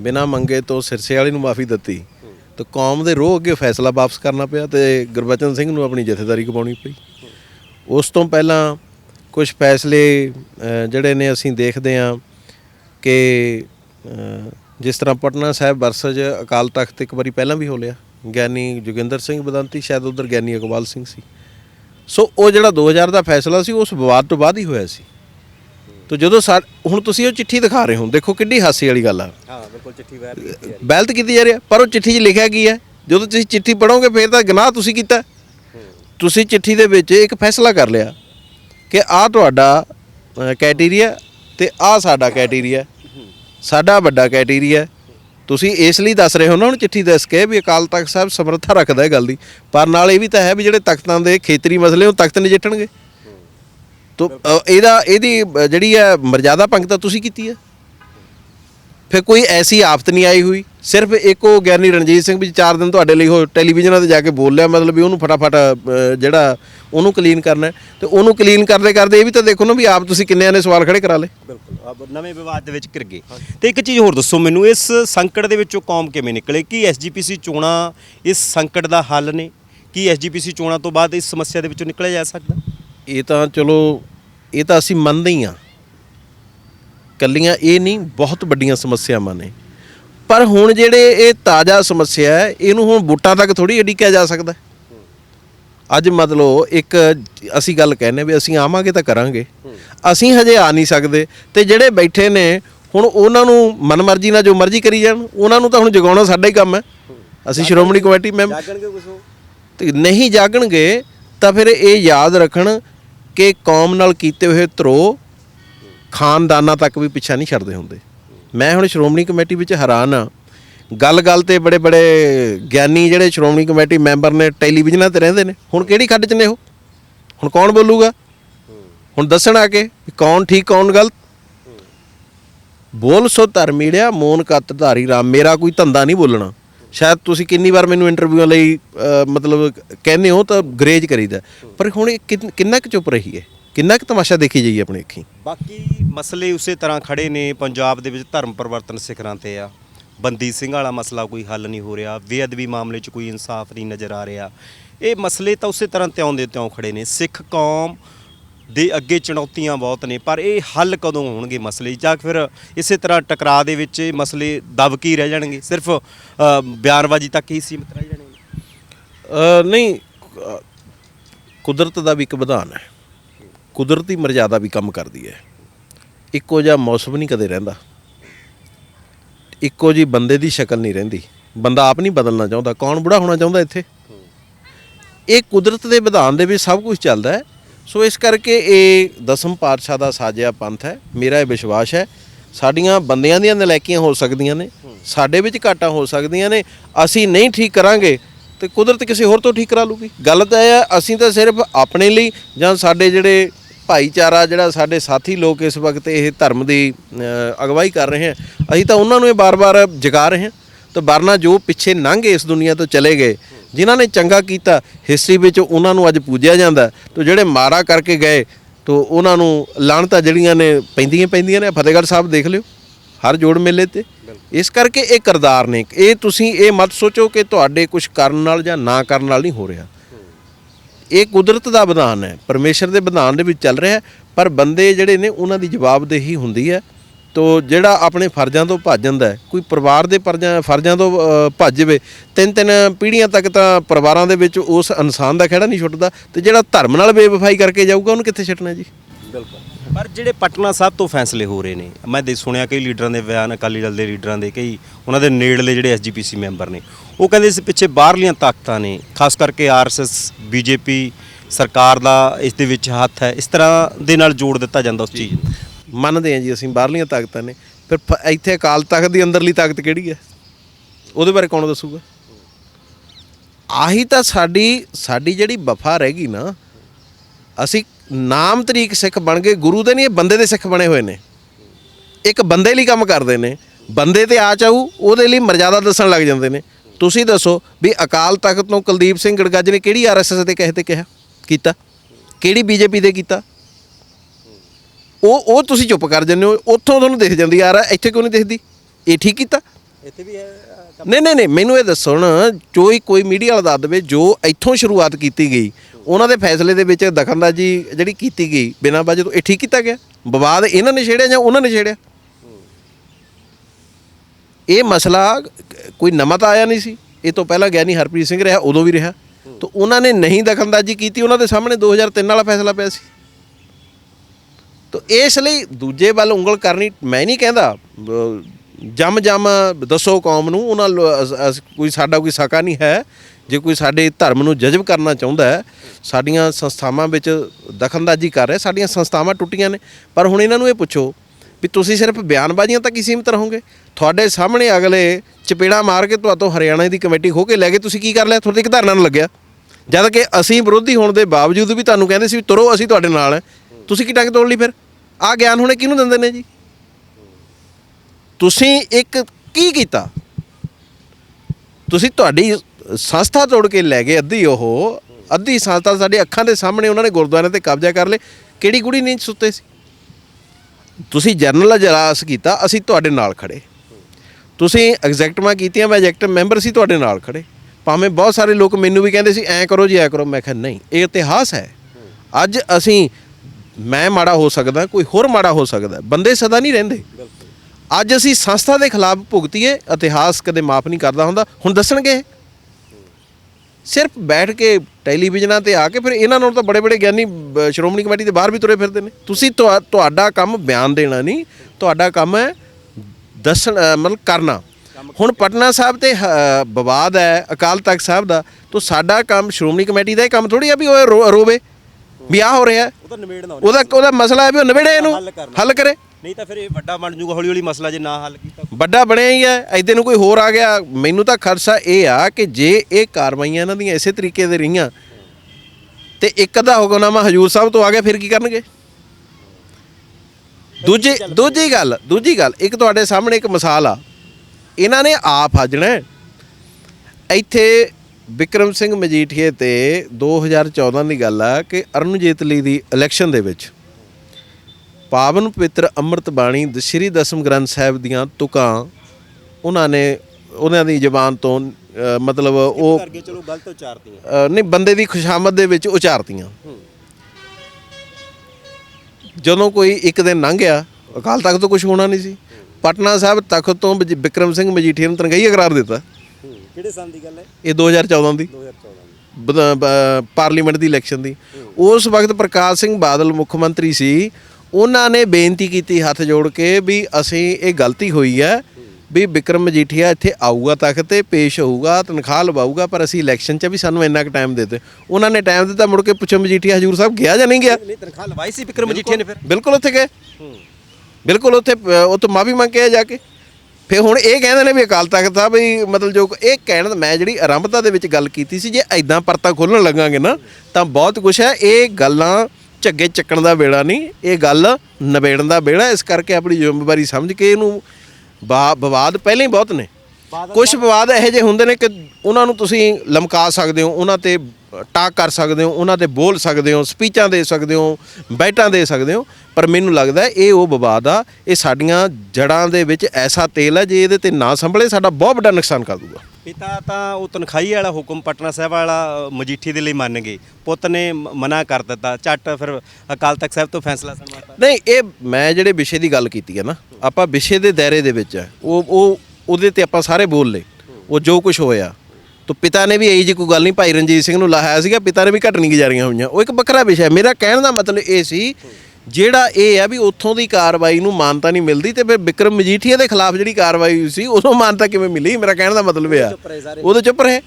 ਬਿਨਾਂ ਮੰਗੇ ਤੋਂ ਸਿਰਸੇ ਵਾਲੀ ਨੂੰ ਮਾਫੀ ਦਿੱਤੀ, ਤਾਂ ਕੌਮ ਦੇ ਰੋਹ ਅੱਗੇ ਫੈਸਲਾ ਵਾਪਸ ਕਰਨਾ ਪਿਆ ਤੇ ਗੁਰਬਚਨ ਸਿੰਘ ਨੂੰ ਆਪਣੀ ਜਥੇਦਾਰੀ ਕਮਾਉਣੀ ਪਈ। ਉਸ ਤੋਂ ਪਹਿਲਾਂ ਕੁਝ ਫੈਸਲੇ ਜਿਹੜੇ ਨੇ ਅਸੀਂ ਦੇਖਦੇ ਹਾਂ ਕਿ ਜਿਸ ਤਰ੍ਹਾਂ ਪਟਨਾ ਸਾਹਿਬ ਵਰਸਜ ਅਕਾਲ ਤਖਤ ਇੱਕ ਵਾਰੀ ਪਹਿਲਾਂ ਵੀ ਹੋ ਲਿਆ, ਗਿਆਨੀ ਜੋਗਿੰਦਰ ਸਿੰਘ ਬਦੰਤੀ, ਸ਼ਾਇਦ ਉਧਰ ਗਿਆਨੀ ਇਕਬਾਲ ਸਿੰਘ ਸੀ। ਸੋ ਉਹ ਜਿਹੜਾ 2000 ਦਾ ਫੈਸਲਾ ਸੀ, ਉਸ ਵਿਵਾਦ ਤੋਂ ਬਾਅਦ ਹੀ ਹੋਇਆ ਸੀ। ਤੋ ਜਦੋਂ ਸਾ- ਹੁਣ ਤੁਸੀਂ ਉਹ ਚਿੱਠੀ ਦਿਖਾ ਰਹੇ ਹੋ ਦੇਖੋ ਕਿੰਨੀ ਹਾਸੀ ਵਾਲੀ ਗੱਲ ਆ। ਹਾਂ ਬਿਲਕੁਲ ਚਿੱਠੀ ਵਾਇਰ ਬੈਲਤ ਕੀਤੀ ਜਾ ਰਹੀ ਹੈ ਪਰ ਉਹ ਚਿੱਠੀ 'ਚ ਲਿਖਿਆ ਕੀ ਹੈ? ਜਦੋਂ ਤੁਸੀਂ ਚਿੱਠੀ ਪੜੋਗੇ ਫਿਰ ਤਾਂ ਗੁਨਾਹ ਤੁਸੀਂ ਕੀਤਾ। ਤੁਸੀਂ ਚਿੱਠੀ ਦੇ ਵਿੱਚ ਇੱਕ ਫੈਸਲਾ ਕਰ ਲਿਆ ਕਿ ਆਹ ਤੁਹਾਡਾ ਕ੍ਰਾਈਟੇਰੀਆ ਤੇ ਆਹ ਸਾਡਾ ਕ੍ਰਾਈਟੇਰੀਆ। ਸਾਡਾ ਵੱਡਾ ਕ੍ਰਾਈਟੇਰੀਆ। ਤੁਸੀਂ ਇਸ ਲਈ ਦੱਸ ਰਹੇ ਹੋ ਨਾ ਹੁਣ ਚਿੱਠੀ ਦੱਸ ਕੇ ਵੀ ਅਕਾਲ ਤਖਤ ਸਾਹਿਬ ਸਮਰੱਥਾ ਰੱਖਦਾ ਇਹ ਗੱਲ ਦੀ। ਪਰ ਨਾਲ ਇਹ ਵੀ ਤਾਂ ਹੈ ਵੀ ਜਿਹੜੇ ਤਖਤਾਂ ਦੇ ਖੇਤਰੀ ਮਸਲੇ ਉਹ ਤਖਤ ਨਜਿੱਠਣਗੇ। ਤੋ ਇਹਦਾ, ਇਹਦੀ ਜਿਹੜੀ ਹੈ ਮਰਜ਼ਾਦਾ ਭੰਗ ਤਾਂ ਤੁਸੀਂ ਕੀਤੀ ਹੈ? ਫਿਰ ਕੋਈ ਐਸੀ ਆਫਤ ਨਹੀਂ ਆਈ ਹੋਈ? ਸਿਰਫ ਇੱਕ ਉਹ ਗਿਆਨੀ ਰਣਜੀਤ ਸਿੰਘ ਵੀ ਚਾਰ ਦਿਨ ਤੁਹਾਡੇ ਲਈ ਉਹ ਟੈਲੀਵਿਜ਼ਨਾਂ ਤੇ ਜਾ ਕੇ ਬੋਲ ਲਿਆ, ਮਤਲਬ ਵੀ ਉਹਨੂੰ ਫਟਾਫਟ ਜਿਹੜਾ ਉਹਨੂੰ ਕਲੀਨ ਕਰਨਾ ਹੈ। ਤੇ ਉਹਨੂੰ ਕਲੀਨ ਕਰਦੇ ਕਰਦੇ ਇਹ ਵੀ ਤਾਂ ਦੇਖੋ ਨਾ ਵੀ ਆਪ ਤੁਸੀਂ ਕਿੰਨਿਆਂ ਨੇ ਸਵਾਲ ਖੜੇ ਕਰਾ ਲਏ। ਬਿਲਕੁਲ, ਆਪ ਨਵੇਂ ਵਿਵਾਦ ਦੇ ਵਿੱਚ ਘਿਰ ਗਏ। ਤੇ ਇੱਕ ਚੀਜ਼ ਹੋਰ ਦੱਸੋ ਮੈਨੂੰ, ਇਸ ਸੰਕਟ ਦੇ ਵਿੱਚੋਂ ਕੌਮ ਕਿਵੇਂ ਨਿਕਲੇ? ਕੀ ਐਸਜੀਪੀਸੀ ਚੋਣਾਂ ਇਸ ਸੰਕਟ ਦਾ ਹੱਲ ਨੇ? ਕੀ ਐਸਜੀਪੀਸੀ ਚੋਣਾਂ ਤੋਂ ਬਾਅਦ ਇਸ ਸਮੱਸਿਆ ਦੇ ਵਿੱਚੋਂ ਨਿਕਲਿਆ ਜਾ ਸਕਦਾ? ਇਹ ਤਾਂ ਚਲੋ ਇਹ ਤਾਂ ਅਸੀਂ ਮੰਨਦੇ ਹੀ ਆ ਕੱਲੀਆਂ ਇਹ ਨਹੀਂ ਬਹੁਤ ਵੱਡੀਆਂ ਸਮੱਸਿਆਵਾਂ ਨੇ। ਪਰ ਹੁਣ ਜਿਹੜੇ ਇਹ ਤਾਜ਼ਾ ਸਮੱਸਿਆ ਹੈ ਇਹਨੂੰ ਹੁਣ ਵੋਟਾਂ ਤੱਕ ਥੋੜੀ ਅੜਿੱਕਿਆ ਜਾ ਸਕਦਾ। ਅੱਜ ਮਤਲਬ ਇੱਕ ਅਸੀਂ ਗੱਲ ਕਹਿੰਨੇ ਵੀ ਅਸੀਂ ਆਵਾਂਗੇ ਤਾਂ ਕਰਾਂਗੇ। ਅਸੀਂ ਹਜੇ ਆ ਨਹੀਂ ਸਕਦੇ। ਤੇ ਜਿਹੜੇ ਬੈਠੇ ਨੇ ਹੁਣ ਉਹਨਾਂ ਨੂੰ ਮਨਮਰਜ਼ੀ ਨਾਲ ਜੋ ਮਰਜ਼ੀ ਕਰੀ ਜਾਣ। ਉਹਨਾਂ ਨੂੰ ਤਾਂ ਹੁਣ ਜਗਾਉਣਾ ਸਾਡਾ ਹੀ ਕੰਮ ਹੈ। ਅਸੀਂ ਸ਼੍ਰੋਮਣੀ ਕਮੇਟੀ ਮੈਂਬਰ ਜਾਗਣਗੇ ਕੁਝ ਤੇ ਨਹੀਂ ਜਾਗਣਗੇ ਤਾਂ ਫਿਰ ਇਹ ਯਾਦ ਰੱਖਣ ਕਿ ਕੌਮ ਨਾਲ ਕੀਤੇ ਹੋਏ ਧਰੋ ਖਾਨਦਾਨਾਂ ਤੱਕ ਵੀ ਪਿੱਛਾ ਨਹੀਂ ਛੱਡਦੇ ਹੁੰਦੇ। ਮੈਂ ਹੁਣ ਸ਼੍ਰੋਮਣੀ ਕਮੇਟੀ ਵਿੱਚ ਹੈਰਾਨ ਆ ਗੱਲ ਗੱਲ ਤੇ ਬੜੇ ਬੜੇ ਗਿਆਨੀ ਜਿਹੜੇ ਸ਼੍ਰੋਮਣੀ ਕਮੇਟੀ ਮੈਂਬਰ ਨੇ ਟੈਲੀਵਿਜ਼ਨਾਂ ਤੇ ਰਹਿੰਦੇ ਨੇ। ਹੁਣ ਕਿਹੜੀ ਖੱਡ 'ਚ ਨੇ ਉਹ? ਹੁਣ ਕੌਣ ਬੋਲੂਗਾ? ਹੁਣ ਦੱਸਣ ਆ ਕੇ ਵੀ ਕੌਣ ਠੀਕ, ਕੌਣ ਗਲਤ? ਬੋਲ ਸੋ ਧਰਮੀੜਿਆ ਮੋਨ ਕਤ ਧਾਰੀ ਰਾਮ। ਮੇਰਾ ਕੋਈ ਧੰਦਾ ਨਹੀਂ ਬੋਲਣਾ। ਸ਼ਾਇਦ ਤੁਸੀਂ ਕਿੰਨੀ ਵਾਰ ਮੈਨੂੰ ਇੰਟਰਵਿਊਆਂ ਲਈ ਅਹ, ਮਤਲਬ ਕਹਿੰਦੇ ਹੋ ਤਾਂ ਗਰੇਜ ਕਰੀਦਾ। ਪਰ ਹੁਣ ਇਹ ਕਿੰਨ- ਕਿੰਨਾ ਕੁ ਚੁੱਪ ਰਹੀ ਹੈ? ਕਿੰਨਾ ਕੁ ਤਮਾਸ਼ਾ ਦੇਖੀ ਜਾਈਏ ਆਪਣੇ ਅੱਖੀਂ? ਬਾਕੀ ਮਸਲੇ ਉਸੇ ਤਰ੍ਹਾਂ ਖੜੇ ਨੇ ਪੰਜਾਬ ਦੇ ਵਿੱਚ ਧਰਮ ਪਰਿਵਰਤਨ ਸਿਖਰਾਂ ਤੇ ਆ। ਬੰਦੀ ਸਿੰਘ ਵਾਲਾ ਮਸਲਾ ਕੋਈ ਹੱਲ ਨਹੀਂ ਹੋ ਰਿਹਾ ਬੇਅਦਬੀ ਮਾਮਲੇ 'ਚ ਕੋਈ ਇਨਸਾਫ ਨਹੀਂ ਨਜ਼ਰ ਆ ਰਿਹਾ। ਇਹ ਮਸਲੇ ਤਾਂ ਉਸੇ ਤਰ੍ਹਾਂ ਤਿਉਂ ਦੇ ਤਿਉਂ ਖੜੇ ਨੇ। ਸਿੱਖ ਕੌਮ ਦੇ ਅੱਗੇ ਚੁਣੌਤੀਆਂ ਬਹੁਤ ਨੇ ਪਰ ਇਹ ਹੱਲ ਕਦੋਂ ਹੋਣਗੇ ਮਸਲੇ ਜਾਂ? ਫਿਰ ਇਸੇ ਤਰ੍ਹਾਂ ਟਕਰਾਅ ਦੇ ਵਿੱਚ ਇਹ ਮਸਲੇ ਦਬ ਕੇ ਹੀ ਰਹਿ ਜਾਣਗੇ? ਸਿਰਫ ਅ, ਬਿਆਨਬਾਜ਼ੀ ਤੱਕ ਹੀ ਸੀਮਿਤ ਰਹਿ ਜਾਣਗੇ? ਅ, ਨਹੀਂ ਅ, ਕੁਦਰਤ ਦਾ ਵੀ ਇੱਕ ਵਿਧਾਨ ਹੈ। ਕੁਦਰਤੀ ਮਰਜ਼ਾਦਾ ਵੀ ਕੰਮ ਕਰਦੀ ਹੈ। ਇੱਕੋ ਜਿਹਾ ਮੌਸਮ ਨਹੀਂ ਕਦੇ ਰਹਿੰਦਾ। ਇੱਕੋ ਜੀ ਬੰਦੇ ਦੀ ਸ਼ਕਲ ਨਹੀਂ ਰਹਿੰਦੀ। ਬੰਦਾ ਆਪ ਨਹੀਂ ਬਦਲਣਾ ਚਾਹੁੰਦਾ। ਕੌਣ ਬੁੜਾ ਹੋਣਾ ਚਾਹੁੰਦਾ ਇੱਥੇ? ਇਹ ਕੁਦਰਤ ਦੇ ਵਿਧਾਨ ਦੇ ਵਿੱਚ ਸਭ ਕੁਝ ਚੱਲਦਾ ਹੈ। ਸੋ ਇਸ ਕਰਕੇ ਇਹ ਦਸਮ ਪਾਤਸ਼ਾਹ ਦਾ ਸਾਜਿਆ ਪੰਥ ਹੈ। ਮੇਰਾ ਇਹ ਵਿਸ਼ਵਾਸ ਹੈ, ਸਾਡੀਆਂ ਬੰਦਿਆਂ ਦੀਆਂ ਨਲਾਇਕੀਆਂ ਹੋ ਸਕਦੀਆਂ ਨੇ, ਸਾਡੇ ਵਿੱਚ ਘਾਟਾਂ ਹੋ ਸਕਦੀਆਂ ਨੇ, ਅਸੀਂ ਨਹੀਂ ਠੀਕ ਕਰਾਂਗੇ ਤੇ ਕੁਦਰਤ ਕਿਸੇ ਹੋਰ ਤੋਂ ਠੀਕ ਕਰਾ ਲੂਗੀ। ਗੱਲ ਤਾਂ ਇਹ ਹੈ, ਅਸੀਂ ਤਾਂ ਸਿਰਫ ਆਪਣੇ ਲਈ ਜਾਂ ਸਾਡੇ ਜਿਹੜੇ ਭਾਈਚਾਰਾ, ਜਿਹੜਾ ਸਾਡੇ ਸਾਥੀ ਲੋਕ ਇਸ ਵਕਤ ਇਹ ਧਰਮ ਦੀ ਅਗਵਾਈ ਕਰ ਰਹੇ ਹਨ ਅਸੀਂ ਤਾਂ ਉਹਨਾਂ ਨੂੰ ਇਹ ਬਾਰ-ਬਾਰ ਜਗਾ ਰਹੇ ਹਾਂ। ਤਾਂ ਵਰਨਾ ਜੋ ਪਿੱਛੇ ਲੰਘੇ ਇਸ ਦੁਨੀਆ ਤੋਂ ਚਲੇ ਗਏ ਜਿਨ੍ਹਾਂ ਨੇ ਚੰਗਾ ਕੀਤਾ ਹਿਸਟਰੀ ਵਿੱਚ ਉਹਨਾਂ ਨੂੰ ਅੱਜ ਪੂਜਿਆ ਜਾਂਦਾ। ਤੇ ਜਿਹੜੇ ਮਾੜਾ ਕਰਕੇ ਗਏ ਤੋ ਉਹਨਾਂ ਨੂੰ ਲਾਹਣਤਾਂ ਜਿਹੜੀਆਂ ਨੇ ਪੈਂਦੀਆਂ ਪੈਂਦੀਆਂ ਨੇ ਫਤਿਹਗੜ੍ਹ ਸਾਹਿਬ ਦੇਖ ਲਿਓ ਹਰ ਜੋੜ ਮੇਲੇ ਤੇ। ਇਸ ਕਰਕੇ ਇਹ ਕਰਦਾਰ ਨੇ ਇਹ ਤੁਸੀਂ ਇਹ ਮਤ ਸੋਚੋ ਕਿ ਤੁਹਾਡੇ ਕੁਝ ਕਰਨ ਨਾਲ ਜਾਂ ਨਾ ਕਰਨ ਨਾਲ ਨਹੀਂ ਹੋ ਰਿਹਾ। ਇਹ ਕੁਦਰਤ ਦਾ ਵਿਧਾਨ ਹੈ ਪਰਮੇਸ਼ਰ ਦੇ ਵਿਧਾਨ ਦੇ ਵਿੱਚ ਚੱਲ ਰਿਹਾ ਪਰ ਬੰਦੇ ਜਿਹੜੇ ਨੇ ਉਹਨਾਂ ਦੀ ਜਵਾਬਦੇਹੀ ਹੁੰਦੀ ਹੈ। ਤੋ ਜਿਹੜਾ ਆਪਣੇ ਫਰਜ਼ਾਂ ਤੋਂ ਭੱਜ ਜਾਂਦਾ ਕੋਈ ਪਰਿਵਾਰ ਦੇ ਫਰਜ਼ਾਂ ਫਰਜ਼ਾਂ ਤੋਂ ਭੱਜ ਜਾਵੇ ਤਿੰਨ ਤਿੰਨ ਪੀੜ੍ਹੀਆਂ ਤੱਕ ਤਾਂ ਪਰਿਵਾਰਾਂ ਦੇ ਵਿੱਚ ਉਸ ਇਨਸਾਨ ਦਾ ਖਹਿੜਾ ਨਹੀਂ ਛੁੱਟਦਾ ਤੇ ਜਿਹੜਾ ਧਰਮ ਨਾਲ ਬੇਵਫਾਈ ਕਰਕੇ ਜਾਊਗਾ, ਉਹਨੂੰ ਕਿੱਥੇ ਛੱਡਣਾ ਜੀ? ਬਿਲਕੁਲ। ਪਰ ਜਿਹੜੇ ਪਟਨਾ ਸਾਹਿਬ ਤੋਂ ਫੈਸਲੇ ਹੋ ਰਹੇ ਨੇ, ਮੈਂ ਦੇ ਸੁਣਿਆ ਕਈ ਲੀਡਰਾਂ ਦੇ ਬਿਆਨ, ਅਕਾਲੀ ਦਲ ਦੇ ਲੀਡਰਾਂ ਦੇ, ਕਈ ਉਹਨਾਂ ਦੇ ਨੇੜਲੇ ਜਿਹੜੇ ਐਸਜੀਪੀਸੀ ਮੈਂਬਰ ਨੇ, ਉਹ ਕਹਿੰਦੇ ਇਸ ਪਿੱਛੇ ਬਾਹਰਲੀਆਂ ਤਾਕਤਾਂ ਨੇ, ਖਾਸ ਕਰਕੇ ਆਰਐਸਐਸ ਬੀਜੇਪੀ ਸਰਕਾਰ ਦਾ ਇਸ ਦੇ ਵਿੱਚ ਹੱਥ ਹੈ, ਇਸ ਤਰ੍ਹਾਂ ਦੇ ਨਾਲ ਜੋੜ ਦਿੱਤਾ ਜਾਂਦਾ ਉਸ ਚੀਜ਼ ਨੂੰ। ਮੰਨਦੇ ਹਾਂ ਜੀ ਅਸੀਂ, ਬਾਹਰਲੀਆਂ ਤਾਕਤਾਂ ਨੇ। ਫਿਰ ਫ- ਇੱਥੇ ਅਕਾਲ ਤਖਤ ਦੀ ਅੰਦਰਲੀ ਤਾਕਤ ਕਿਹੜੀ ਹੈ? ਉਹਦੇ ਬਾਰੇ ਕੌਣ ਦੱਸੂਗਾ? ਆਹੀ ਤਾਂ ਸਾਡੀ ਸਾਡੀ ਜਿਹੜੀ ਵਫਾ ਰਹਿ ਗਈ ਨਾ, ਅਸੀਂ ਨਾਮ ਤਰੀਕ ਸਿੱਖ ਬਣ ਗਏ, ਗੁਰੂ ਦੇ ਨਹੀਂ, ਇਹ ਬੰਦੇ ਦੇ ਸਿੱਖ ਬਣੇ ਹੋਏ ਨੇ। ਇੱਕ ਬੰਦੇ ਲਈ ਕੰਮ ਕਰਦੇ ਨੇ। ਬੰਦੇ ਤੇ ਆ ਚਾਹੂ, ਉਹਦੇ ਲਈ ਮਰਜ਼ਾਦਾ ਦੱਸਣ ਲੱਗ ਜਾਂਦੇ ਨੇ। ਤੁਸੀਂ ਦੱਸੋ ਵੀ ਅਕਾਲ ਤਖਤ ਤੋਂ ਕੁਲਦੀਪ ਸਿੰਘ ਗੜਗੱਜ ਨੇ ਕਿਹੜੀ ਆਰਐਸਐਸ ਦੇ ਕਹੇ ਤੇ ਕਿਹਾ, ਕੀਤਾ? ਕਿਹੜੀ ਬੀਜੇਪੀ ਦੇ ਕੀਤਾ? ਉਹ ਉਹ ਤੁਸੀਂ ਚੁੱਪ ਕਰ ਜੰਨੇ ਹੋ ਉੱਥੋਂ ਤੁਹਾਨੂੰ ਦਿਖ ਜਾਂਦੀ ਯਾਰ ਇੱਥੇ ਕਿਉਂ ਨਹੀਂ ਦਿਖਦੀ? ਇਹ ਠੀਕ ਕੀਤਾ? ਇੱਥੇ ਵੀ ਹੈ ਨਹੀਂ ਨਹੀਂ ਨਹੀਂ ਮੈਨੂੰ ਇਹ ਦੱਸੋ ਨਾ ਜੋ ਹੀ ਕੋਈ ਮੀਡੀਆ ਵਾਲਾ ਦੱਸ ਦੇਵੇ ਜੋ ਇੱਥੋਂ ਸ਼ੁਰੂਆਤ ਕੀਤੀ ਗਈ ਉਹਨਾਂ ਦੇ ਫੈਸਲੇ ਦੇ ਵਿੱਚ ਦਖਲਅੰਦਾਜ਼ੀ ਜਿਹੜੀ ਕੀਤੀ ਗਈ ਬਿਨਾਂ ਵਜ੍ਹਾ ਤੋਂ ਇਹ ਠੀਕ ਕੀਤਾ ਗਿਆ? ਵਿਵਾਦ ਇਹਨਾਂ ਨੇ ਛੇੜਿਆ ਜਾਂ ਉਹਨਾਂ ਨੇ ਛੇੜਿਆ? ਇਹ ਮਸਲਾ ਕੋਈ ਨਵਾਂ ਤਾਂ ਆਇਆ ਨਹੀਂ ਸੀ। ਇਹ ਤੋਂ ਪਹਿਲਾਂ ਗਿਆਨੀ ਹਰਪ੍ਰੀਤ ਸਿੰਘ ਰਿਹਾ ਉਦੋਂ ਵੀ ਰਿਹਾ। ਤਾਂ ਉਹਨਾਂ ਨੇ ਨਹੀਂ ਦਖਲਅੰਦਾਜ਼ੀ ਕੀਤੀ ਉਹਨਾਂ ਦੇ ਸਾਹਮਣੇ 2003 ਵਾਲਾ ਫੈਸਲਾ ਪਿਆ ਸੀ। ਤੋ ਇਸ ਲਈ ਦੂਜੇ ਵੱਲ ਉਂਗਲ ਕਰਨੀ, ਮੈਂ ਨਹੀਂ ਕਹਿੰਦਾ ਜਮ ਜਮ ਦੱਸੋ ਕੌਮ ਨੂੰ, ਉਹਨਾਂ ਲੋ- ਕੋਈ ਸਾਡਾ ਕੋਈ ਸਕਾ ਨਹੀਂ ਹੈ। ਜੇ ਕੋਈ ਸਾਡੇ ਧਰਮ ਨੂੰ ਜਜ਼ਬ ਕਰਨਾ ਚਾਹੁੰਦਾ ਹੈ, ਸਾਡੀਆਂ ਸੰਸਥਾਵਾਂ ਵਿੱਚ ਦਖਲਅੰਦਾਜ਼ੀ ਕਰ ਰਿਹਾ, ਸਾਡੀਆਂ ਸੰਸਥਾਵਾਂ ਟੁੱਟੀਆਂ ਨੇ। ਪਰ ਹੁਣ ਇਹਨਾਂ ਨੂੰ ਇਹ ਪੁੱਛੋ ਵੀ ਤੁਸੀਂ ਸਿਰਫ ਬਿਆਨਬਾਜ਼ੀਆਂ ਤੱਕ ਹੀ ਸੀਮਿਤ ਰਹੋਗੇ? ਤੁਹਾਡੇ ਸਾਹਮਣੇ ਅਗਲੇ ਚਪੇੜਾ ਮਾਰ ਕੇ ਤੁਹਾਤੋਂ ਹਰਿਆਣਾ ਦੀ ਕਮੇਟੀ ਖੋ ਕੇ ਲੈ ਗਏ, ਤੁਸੀਂ ਕੀ ਕਰ ਲਿਆ? ਤੁਹਾਡੇ ਇੱਕ ਧਰਨਾ ਨੂੰ ਲੱਗਿਆ। ਜਦ ਕਿ ਅਸੀਂ ਵਿਰੋਧੀ ਹੋਣ ਦੇ ਬਾਵਜੂਦ ਵੀ ਤੁਹਾਨੂੰ ਕਹਿੰਦੇ ਸੀ ਵੀ ਤੁਰੋ, ਅਸੀਂ ਤੁਹਾਡੇ ਨਾਲ ਤੁਸੀਂ ਕੀ ਟੰਗ ਤੋੜ ਲਈ ਫਿਰ? ਆ ਗਿਆਨ ਹੁਣੇ ਕਿਹਨੂੰ ਦਿੰਦੇ ਨੇ ਜੀ? ਤੁਸੀਂ ਇੱਕ ਕੀ ਕੀਤਾ? ਤੁਸੀਂ ਤੁਹਾਡੀ ਸੰਸਥਾ ਤੋੜ ਕੇ ਲੈ ਗਏ ਅੱਧੀ ਉਹ, ਅੱਧੀ ਸੰਸਥਾ ਸਾਡੇ ਅੱਖਾਂ ਦੇ ਸਾਹਮਣੇ ਉਹਨਾਂ ਨੇ ਗੁਰਦੁਆਰੇ ਤੇ ਕਬਜ਼ਾ ਕਰ ਲਏ। ਕਿਹੜੀ ਕੁੜੀ ਨਹੀਂ ਸੁੱਤੇ ਸੀ? ਤੁਸੀਂ ਜਨਰਲ ਅਜਲਾਸ ਕੀਤਾ, ਅਸੀਂ ਤੁਹਾਡੇ ਨਾਲ ਖੜੇ ਤੁਸੀਂ ਐਗਜ਼ੈਕਟਵਾਂ ਕੀਤੀਆਂ, ਮੈਂ ਐਗਜ਼ੈਕਟਿਵ ਮੈਂਬਰ ਸੀ, ਤੁਹਾਡੇ ਨਾਲ ਖੜੇ ਭਾਵੇਂ ਬਹੁਤ ਸਾਰੇ ਲੋਕ ਮੈਨੂੰ ਵੀ ਕਹਿੰਦੇ ਸੀ, ਐਂ ਕਰੋ ਜੀ, ਐਂ ਕਰੋ। ਮੈਂ ਕਿਹਾ ਨਹੀਂ, ਇਹ ਇਤਿਹਾਸ ਹੈ। ਅੱਜ ਅਸੀਂ ਮੈਂ ਮਾੜਾ ਹੋ ਸਕਦਾ, ਕੋਈ ਹੋਰ ਮਾੜਾ ਹੋ ਸਕਦਾ, ਬੰਦੇ ਸਦਾ ਨਹੀਂ ਰਹਿੰਦੇ। ਅੱਜ ਅਸੀਂ ਸੰਸਥਾ ਦੇ ਖਿਲਾਫ ਭੁਗਤੀਏ, ਇਤਿਹਾਸ ਕਦੇ ਮਾਫ ਨਹੀਂ ਕਰਦਾ ਹੁੰਦਾ, ਹੁਣ ਦੱਸਣਗੇ। ਸਿਰਫ ਬੈਠ ਕੇ ਟੈਲੀਵਿਜ਼ਨਾਂ ਤੇ ਆ ਕੇ ਫਿਰ ਇਹਨਾਂ ਨੂੰ ਤਾਂ ਬੜੇ ਬੜੇ ਗਿਆਨੀ ਸ਼੍ਰੋਮਣੀ ਕਮੇਟੀ ਦੇ ਬਾਹਰ ਵੀ ਤੁਰੇ ਫਿਰਦੇ ਨੇ। ਤੁਸੀਂ ਤੁਹਾ- ਤੁਹਾਡਾ ਕੰਮ ਬਿਆਨ ਦੇਣਾ ਨਹੀਂ, ਤੁਹਾਡਾ ਕੰਮ ਹੈ ਦੱਸਣ ਮਤਲਬ ਕਰਨਾ। ਹੁਣ ਪਟਨਾ ਸਾਹਿਬ ਤੇ ਵਿਵਾਦ ਹੈ, ਅਕਾਲ ਤਖਤ ਸਾਹਿਬ ਦਾ, ਤਾਂ ਸਾਡਾ ਕੰਮ ਸ਼੍ਰੋਮਣੀ ਕਮੇਟੀ ਦਾ ਇਹ ਕੰਮ ਥੋੜੀ ਆ ਵੀ ਉਹ ਰੋ- ਰੋਵੇ। ਵੀ ਆਹ ਹੋ। ਰਿਹਾ ਉਹਦਾ ਉਹਦਾ ਮਸਲਾ ਹੈ ਵੀ ਉਹ ਨਿਬੇੜੇ ਇਹਨੂੰ? ਹੱਲ ਕਰੇ? ਨਹੀਂ ਤਾਂ ਫਿਰ ਇਹ ਵੱਡਾ ਬਣ ਜਾਊਗਾ ਹੌਲੀ ਹੌਲੀ ਮਸਲਾ ਜੇ ਨਾ ਹੱਲ ਕੀਤਾ ਵੱਡਾ ਬਣਿਆ ਹੀ ਹੈ। ਐਦੇ ਨੂੰ ਕੋਈ ਹੋਰ ਆ ਗਿਆ। ਮੈਨੂੰ ਤਾਂ ਖਰਸਾ ਇਹ ਆ ਕਿ ਜੇ ਇਹ ਕਾਰਵਾਈਆਂ ਇਹਨਾਂ ਦੀਆਂ ਇਸੇ ਤਰੀਕੇ ਦੇ ਰਹੀਆਂ ਤੇ ਇੱਕ ਦਾ ਹੁਕਮਨਾਮਾ ਹਜੂਰ ਸਾਹਿਬ ਤੋਂ ਆ ਗਿਆ ਫਿਰ ਕੀ ਕਰਨਗੇ? ਦੂਜੀ ਦੂਜੀ ਗੱਲ ਦੂਜੀ ਗੱਲ ਇੱਕ ਤੁਹਾਡੇ ਸਾਹਮਣੇ ਇੱਕ ਮਿਸਾਲ ਆ। ਇਹਨਾਂ ਨੇ ਆਪ ਹਾਜਣਾ। ਇੱਥੇ ਵਿਕਰਮ ਸਿੰਘ ਮਜੀਠੀਏ ਤੇ 2014 ਦੀ ਗੱਲ ਆ ਕਿ ਅਰੁਣ ਜੇਤਲੀ ਦੀ ਇਲੈਕਸ਼ਨ ਦੇ ਵਿੱਚ ਪਾਵਨ ਪਵਿੱਤਰ ਅੰਮ੍ਰਿਤ ਬਾਣੀ ਸ੍ਰੀ ਦਸਮ ਗ੍ਰੰਥ ਸਾਹਿਬ ਦੀਆਂ ਤੁਕਾਂ ਉਹਨਾਂ ਨੇ ਉਹਨਾਂ ਦੀ ਜ਼ੁਬਾਨ ਤੋਂ ਮਤਲਬ ਉਹ ਕਰਕੇ ਚਲੋ ਗਲਤ ਉਚਾਰਤੀਆਂ। ਨਹੀਂ ਬੰਦੇ ਦੀ ਖੁਸ਼ਾਮਦ ਦੇ ਵਿੱਚ ਉਚਾਰਤੀਆਂ। ਜਦੋਂ ਕੋਈ ਇੱਕ ਦਿਨ ਲੰਘ ਗਿਆ ਅਕਾਲ ਤਖਤ ਤੋਂ ਕੁਝ ਹੋਣਾ ਨਹੀਂ ਸੀ। ਪਟਨਾ ਸਾਹਿਬ ਤਖਤ ਤੋਂ ਵਿਕਰਮ ਸਿੰਘ ਮਜੀਠੀਆ ਨੂੰ ਤਨਖਾਹੀਆ ਕਰਾਰ ਦਿੱਤਾ। ਕਿਹੜੇ ਸਾਲ ਦੀ ਗੱਲ ਹੈ? ਇਹ 2014 ਦੀ। 2014 ਬਦ- ਬ- ਪਾਰਲੀਮੈਂਟ ਦੀ ਇਲੈਕਸ਼ਨ ਦੀ। ਉਸ ਵਕਤ ਪ੍ਰਕਾਸ਼ ਸਿੰਘ ਬਾਦਲ ਮੁੱਖ ਮੰਤਰੀ ਸੀ। ਉਹਨਾਂ ਨੇ ਬੇਨਤੀ ਕੀਤੀ ਹੱਥ ਜੋੜ ਕੇ ਵੀ ਅਸੀਂ ਇਹ ਗਲਤੀ ਹੋਈ ਹੈ ਵੀ ਵਿਕਰਮ ਮਜੀਠੀਆ ਇੱਥੇ ਆਊਗਾ ਤਖਤ ਤੇ ਪੇਸ਼ ਹੋਊਗਾ ਤਨਖਾਹ ਲਵਾਊਗਾ ਪਰ ਅਸੀਂ ਇਲੈਕਸ਼ਨ 'ਚ ਵੀ ਸਾਨੂੰ ਇੰਨਾ ਕੁ ਟਾਈਮ ਦੇ ਦਿੱਤੇ। ਉਹਨਾਂ ਨੇ ਟਾਈਮ ਦਿੱਤਾ ਮੁੜ ਕੇ ਪੁੱਛੋ ਮਜੀਠੀਆ ਹਜੂਰ ਸਾਹਿਬ ਗਿਆ ਜਾਂ ਨਹੀਂ ਗਿਆ? ਨਹੀਂ ਤਨਖਾਹ ਲਵਾਈ ਸੀ ਵਿਕਰਮ ਮਜੀਠੀਆ ਨੇ ਫਿਰ। ਬਿਲਕੁਲ ਉੱਥੇ ਗਏ। ਬਿਲਕੁਲ ਉੱਥੇ ਅ, ਉੱਥੇ ਮਾਫੀ ਮੰਗ ਕੇ ਜਾ ਕੇ। ਫਿਰ ਹੁਣ ਇਹ ਕਹਿੰਦੇ ਨੇ ਵੀ ਅਕਾਲ ਤਖਤ ਸਾਹਿਬ ਵੀ ਮਤਲਬ ਜੋ ਇਹ ਕਹਿਣ ਦਾ ਮੈਂ ਜਿਹੜੀ ਆਰੰਭਤਾ ਦੇ ਵਿੱਚ ਗੱਲ ਕੀਤੀ ਸੀ ਜੇ ਐਦਾਂ ਪਰਤਾ ਖੋਲਣ ਲੱਗਾਂਗੇ ਨਾ ਤਾਂ ਬਹੁਤ ਕੁਝ ਹੈ। ਇਹ ਗੱਲਾਂ ਝੱਗੇ ਚੱਕਣ ਦਾ ਵੇਲਾ ਨਹੀਂ ਇਹ ਗੱਲ ਨਿਬੇੜਨ ਦਾ ਵੇਲਾ ਇਸ ਕਰਕੇ ਆਪਣੀ ਜ਼ਿੰਮੇਵਾਰੀ ਸਮਝ ਕੇ ਇਹਨੂੰ ਬਾ- ਵਿਵਾਦ ਪਹਿਲਾਂ ਹੀ ਬਹੁਤ ਨੇ। ਕੁਝ ਵਿਵਾਦ ਇਹੋ ਜਿਹੇ ਹੁੰਦੇ ਨੇ ਕਿ ਉਹਨਾਂ ਨੂੰ ਤੁਸੀਂ ਲਮਕਾ ਸਕਦੇ ਹੋ ਉਹਨਾਂ ਤੇ ਟਾਕ ਕਰ ਸਕਦੇ ਹੋ ਉਹਨਾਂ ਤੇ ਬੋਲ ਸਕਦੇ ਹੋ ਸਪੀਚਾਂ ਦੇ ਸਕਦੇ ਹੋ ਬੈਠਾਂ ਦੇ ਸਕਦੇ ਹੋ ਪਰ ਮੈਨੂੰ ਲੱਗਦਾ ਇਹ ਉਹ ਵਿਵਾਦ ਆ ਇਹ ਸਾਡੀਆਂ ਜੜਾਂ ਦੇ ਵਿੱਚ ਐਸਾ ਤੇਲ ਹੈ ਜੇ ਇਹਦੇ ਤੇ ਨਾ ਸੰਭਲੇ ਸਾਡਾ ਬਹੁਤ ਵੱਡਾ ਨੁਕਸਾਨ ਕਰ ਦੂਗਾ। ਪਿਤਾ ਤਾਂ ਉਹ ਤਨਖਾਹੀ ਵਾਲਾ ਹੁਕਮ ਪਟਨਾ ਸਾਹਿਬ ਵਾਲਾ ਮਜੀਠੀ ਦੇ ਲਈ ਮੰਨ ਗਏ। ਪੁੱਤ ਨੇ ਮਨਾ ਕਰ ਦਿੱਤਾ ਝੱਟ ਫਿਰ ਅਕਾਲ ਤਖਤ ਸਾਹਿਬ ਤੋਂ ਫੈਸਲਾ ਸੁਣਵਾਤਾ। ਨਹੀਂ ਇਹ ਮੈਂ ਜਿਹੜੇ ਵਿਸ਼ੇ ਦੀ ਗੱਲ ਕੀਤੀ ਹੈ ਨਾ ਆਪਾਂ ਵਿਸ਼ੇ ਦੇ ਦਾਇਰੇ ਦੇ ਵਿੱਚ ਹੈ ਉਹ ਉਹ ਉਹਦੇ ਤੇ ਆਪਾਂ ਸਾਰੇ ਬੋਲ ਲਏ ਉਹ ਜੋ ਕੁਝ ਹੋਇਆ ਤਾਂ ਪਿਤਾ ਨੇ ਵੀ ਇਹੀ ਜਿਹੀ ਕੋਈ ਗੱਲ ਨਹੀਂ ਭਾਈ ਰਣਜੀਤ ਸਿੰਘ ਨੂੰ ਲਾਇਆ ਸੀਗਾ ਪਿਤਾ ਨੇ ਵੀ ਘਟਣੀ ਗੁਜ਼ਾਰੀਆਂ ਹੋਈਆਂ। ਉਹ ਇੱਕ ਵੱਖਰਾ ਵਿਸ਼ਾ ਹੈ। ਮੇਰਾ ਕਹਿਣ ਦਾ ਮਤਲਬ ਇਹ ਸੀ ਜਿਹੜਾ ਇਹ ਹੈ ਵੀ ਉੱਥੋਂ ਦੀ ਕਾਰਵਾਈ ਨੂੰ ਮਾਨਤਾ ਨਹੀਂ ਮਿਲਦੀ ਤੇ ਫਿਰ ਵਿਕਰਮ ਮਜੀਠੀਆ ਦੇ ਖਿਲਾਫ ਜਿਹੜੀ ਕਾਰਵਾਈ ਹੋਈ ਸੀ ਉਦੋਂ ਮਾਨਤਾ ਕਿਵੇਂ ਮਿਲੀ? ਮੇਰਾ ਕਹਿਣ ਦਾ ਮਤਲਬ ਇਹ ਆ। ਉਦੋਂ ਚੁੱਪ ਰਹੇ।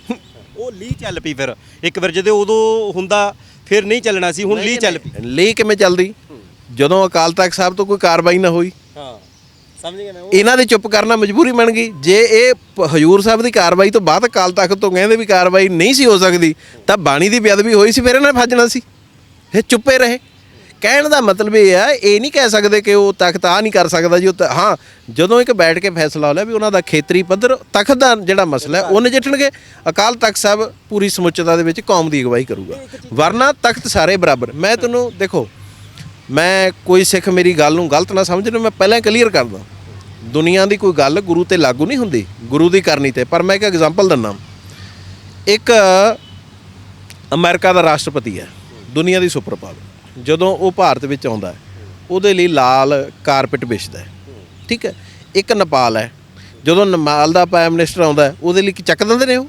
ਉਹ ਲੀ ਚੱਲ ਪਈ ਫਿਰ। ਇੱਕ ਵਾਰ ਜਦੋਂ ਉਦੋਂ ਹੁੰਦਾ ਫਿਰ ਨਹੀਂ ਚੱਲਣਾ ਸੀ ਹੁਣ ਲੀ ਚੱਲ ਪਈ। ਲਈ ਕਿਵੇਂ ਚੱਲਦੀ? ਜਦੋਂ ਅਕਾਲ ਤਖਤ ਸਾਹਿਬ ਤੋਂ ਕੋਈ ਕਾਰਵਾਈ ਨਾ ਹੋਈ। ਹਾਂ। ਸਮਝ ਗਿਆ ਮੈਂ ਉਹ? ਇਹਨਾਂ ਦੇ ਚੁੱਪ ਕਰਨਾ ਮਜਬੂਰੀ ਬਣ ਗਈ। ਜੇ ਇਹ ਪ- ਹਜੂਰ ਸਾਹਿਬ ਦੀ ਕਾਰਵਾਈ ਤੋਂ ਬਾਅਦ ਅਕਾਲ ਤਖਤ ਤੋਂ ਕਹਿੰਦੇ ਵੀ ਕਾਰਵਾਈ ਨਹੀਂ ਸੀ ਹੋ ਸਕਦੀ, ਤਾਂ ਬਾਣੀ ਦੀ ਬੇਅਦਬੀ ਹੋਈ ਸੀ, ਫਿਰ ਇਹਨਾਂ ਨੇ ਫੱਜਣਾ ਸੀ। ਇਹ ਚੁੱਪੇ ਰਹੇ। ਕਹਿਣ ਦਾ ਮਤਲਬ ਇਹ ਹੈ ਇਹ ਨਹੀਂ ਕਹਿ ਸਕਦੇ ਕਿ ਉਹ ਤਖਤ ਆ ਨਹੀਂ ਕਰ ਸਕਦਾ ਜੀ, ਉਹ ਤਾਂ- ਹਾਂ, ਜਦੋਂ ਇੱਕ ਬੈਠ ਕੇ ਫੈਸਲਾ ਹੋ ਲਿਆ ਵੀ ਉਹਨਾਂ ਦਾ ਖੇਤਰੀ ਪੱਧਰ, ਤਖਤ ਦਾ ਜਿਹੜਾ ਮਸਲਾ ਹੈ, ਉਹ ਨਜਿੱਠਣਗੇ। ਅਕਾਲ ਤਖਤ ਸਾਹਿਬ ਪੂਰੀ ਸਮੁੱਚਤਾ ਦੇ ਵਿੱਚ ਕੌਮ ਦੀ ਅਗਵਾਈ ਕਰੂਗਾ। ਵਰਨਾ ਤਖਤ ਸਾਰੇ ਬਰਾਬਰ। ਮੈਂ ਤੁਹਾਨੂੰ ਦੇਖੋ ਮੈਂ ਕੋਈ ਸਿੱਖ ਮੇਰੀ ਗੱਲ ਨੂੰ ਗਲਤ ਨਾ ਸਮਝਣ ਮੈਂ ਪਹਿਲਾਂ ਕਲੀਅਰ ਕਰਦਾ। ਦੁਨੀਆ ਦੀ ਕੋਈ ਗੱਲ ਗੁਰੂ ਤੇ ਲਾਗੂ ਨਹੀਂ ਹੁੰਦੀ, ਗੁਰੂ ਦੀ ਕਰਨੀ ਤੇ। ਪਰ ਮੈਂ ਇੱਕ ਐਗਜ਼ਾਮਪਲ ਦਿੰਨਾ ਇੱਕ ਅਮਰੀਕਾ ਦਾ ਰਾਸ਼ਟਰਪਤੀ ਹੈ, ਦੁਨੀਆ ਦੀ ਸੁਪਰ ਪਾਵਰ ਜਦੋਂ ਉਹ ਭਾਰਤ ਵਿੱਚ ਆਉਂਦਾ ਹੈ, ਉਹਦੇ ਲਈ ਲਾਲ ਕਾਰਪਟ ਵੇਚਦਾ ਹੈ। ਠੀਕ ਹੈ, ਇੱਕ ਨੇਪਾਲ ਹੈ। ਜਦੋਂ ਨੇਪਾਲ ਦਾ ਪ੍ਰਾਈਮ ਮਿਨਿਸਟਰ ਆਉਂਦਾ ਉਹਦੇ ਲਈ ਚੱਕ ਦਿੰਦੇ ਨੇ ਉਹ?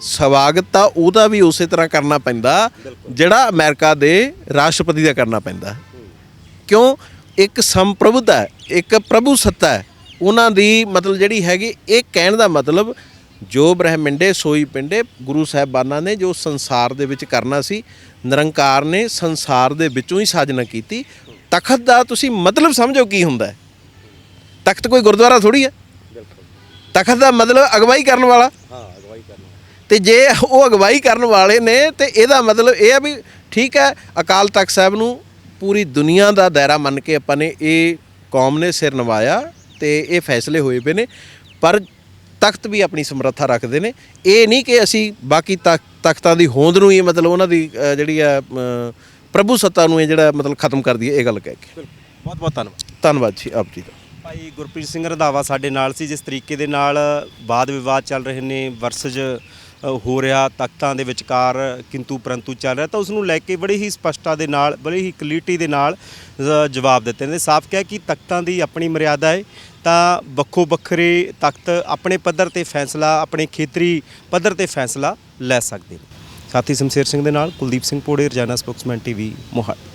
ਸਵਾਗਤ ਤਾਂ ਉਹਦਾ ਵੀ ਉਸੇ ਤਰ੍ਹਾਂ ਕਰਨਾ ਪੈਂਦਾ, ਜਿਹੜਾ ਅਮਰੀਕਾ ਦੇ ਰਾਸ਼ਟਰਪਤੀ ਦਾ ਕਰਨਾ ਪੈਂਦਾ। ਕਿਉਂ? ਇੱਕ ਸੰਪ੍ਰਭੂਤਾ ਇੱਕ ਪ੍ਰਭੂ ਸੱਤਾ ਹੈ। ਉਹਨਾਂ ਦੀ ਮਤਲਬ ਜਿਹੜੀ ਹੈਗੀ ਇਹ ਕਹਿਣ ਦਾ ਮਤਲਬ ਜੋ ਬ੍ਰਹਮੰਡੇ ਸੋਈ ਪਿੰਡੇ ਗੁਰੂ ਸਾਹਿਬਾਨਾਂ ਨੇ ਜੋ ਸੰਸਾਰ ਦੇ ਵਿੱਚ ਕਰਨਾ ਸੀ ਨਿਰੰਕਾਰ ਨੇ ਸੰਸਾਰ ਦੇ ਵਿੱਚੋਂ ਹੀ ਸਾਜਨਾ ਕੀਤੀ ਤਖਤ ਦਾ ਤੁਸੀਂ ਮਤਲਬ ਸਮਝੋ ਕੀ ਹੁੰਦਾ ਤਖਤ ਕੋਈ ਗੁਰਦੁਆਰਾ ਥੋੜੀ ਹੈ? ਤਖਤ ਦਾ ਮਤਲਬ ਅਗਵਾਈ ਕਰਨ ਵਾਲਾ। ਹਾਂ ਅਗਵਾਈ ਕਰਨਾ ਤੇ ਜੇ ਉਹ ਅਗਵਾਈ ਕਰਨ ਵਾਲੇ ਨੇ ਤੇ ਇਹਦਾ ਮਤਲਬ ਇਹ ਆ ਵੀ ਠੀਕ ਹੈ ਅਕਾਲ ਤਖਤ ਸਾਹਿਬ ਨੂੰ ਪੂਰੀ ਦੁਨੀਆ ਦਾ ਦਾਇਰਾ ਮੰਨ ਕੇ ਆਪਾਂ ਨੇ ਇਹ ਕੌਮ ਨੇ ਸਿਰ ਨਵਾਇਆ ਤੇ ਇਹ ਫੈਸਲੇ ਹੋਏ ਪਏ ਨੇ ਪਰ ਤਖਤ ਵੀ ਆਪਣੀ ਸਮਰੱਥਾ ਰੱਖਦੇ ਨੇ। ਇਹ ਨਹੀਂ ਕਿ ਅਸੀਂ ਬਾਕੀ ਤਖ- ਤਖਤਾਂ ਦੀ ਹੋਂਦ ਨੂੰ ਹੀ ਮਤਲਬ ਉਹਨਾਂ ਦੀ ਜਿਹੜੀ ਆ ਪ੍ਰਭੂ ਸੱਤਾ ਨੂੰ ਇਹ ਜਿਹੜਾ ਮਤਲਬ ਖਤਮ ਕਰ ਦਈਏ ਇਹ ਗੱਲ ਕਹਿ ਕੇ। ਬਹੁਤ ਬਹੁਤ ਧੰਨਵਾਦ। ਧੰਨਵਾਦ ਜੀ ਆਪ ਜੀ ਦਾ। ਭਾਈ ਗੁਰਪ੍ਰੀਤ ਸਿੰਘ ਰੰਧਾਵਾ ਸਾਡੇ ਨਾਲ ਸੀ ਜਿਸ ਤਰੀਕੇ ਦੇ ਨਾਲ ਵਾਦ ਵਿਵਾਦ ਚੱਲ ਰਹੇ ਨੇ ਵਰਸਜ ਹੋ ਰਿਹਾ ਤਖਤਾਂ ਦੇ ਵਿਚਕਾਰ ਕਿੰਤੂ ਪਰੰਤੂ ਚੱਲ ਰਿਹਾ, ਤਾਂ ਉਸ ਨੂੰ ਲੈ ਕੇ ਬੜੀ ਹੀ ਸਪਸ਼ਟਤਾ ਦੇ ਨਾਲ, ਬੜੀ ਹੀ ਕਲੀਅਰਟੀ ਦੇ ਨਾਲ ਜਵਾਬ ਦਿੱਤੇ ਨੇ। ਸਾਫ਼ ਕਿਹਾ ਕਿ ਤਖਤਾਂ ਦੀ ਆਪਣੀ ਮਰਿਆਦਾ ਹੈ ਤਾਂ ਵੱਖੋ ਵੱਖਰੇ ਤਖਤ ਆਪਣੇ ਪੱਧਰ ਤੇ ਫੈਸਲਾ, ਆਪਣੇ ਖੇਤਰੀ ਪੱਧਰ ਤੇ ਫੈਸਲਾ ਲੈ ਸਕਦੇ ਨੇ। ਸਾਥੀ ਸ਼ਮਸ਼ੇਰ ਸਿੰਘ ਦੇ ਨਾਲ ਕੁਲਦੀਪ ਸਿੰਘ ਪੋੜੇ, ਰਜਾਨਾ ਸਪੋਕਸਮੈਨ ਟੀਵੀ, ਮੋਹਾਲੀ।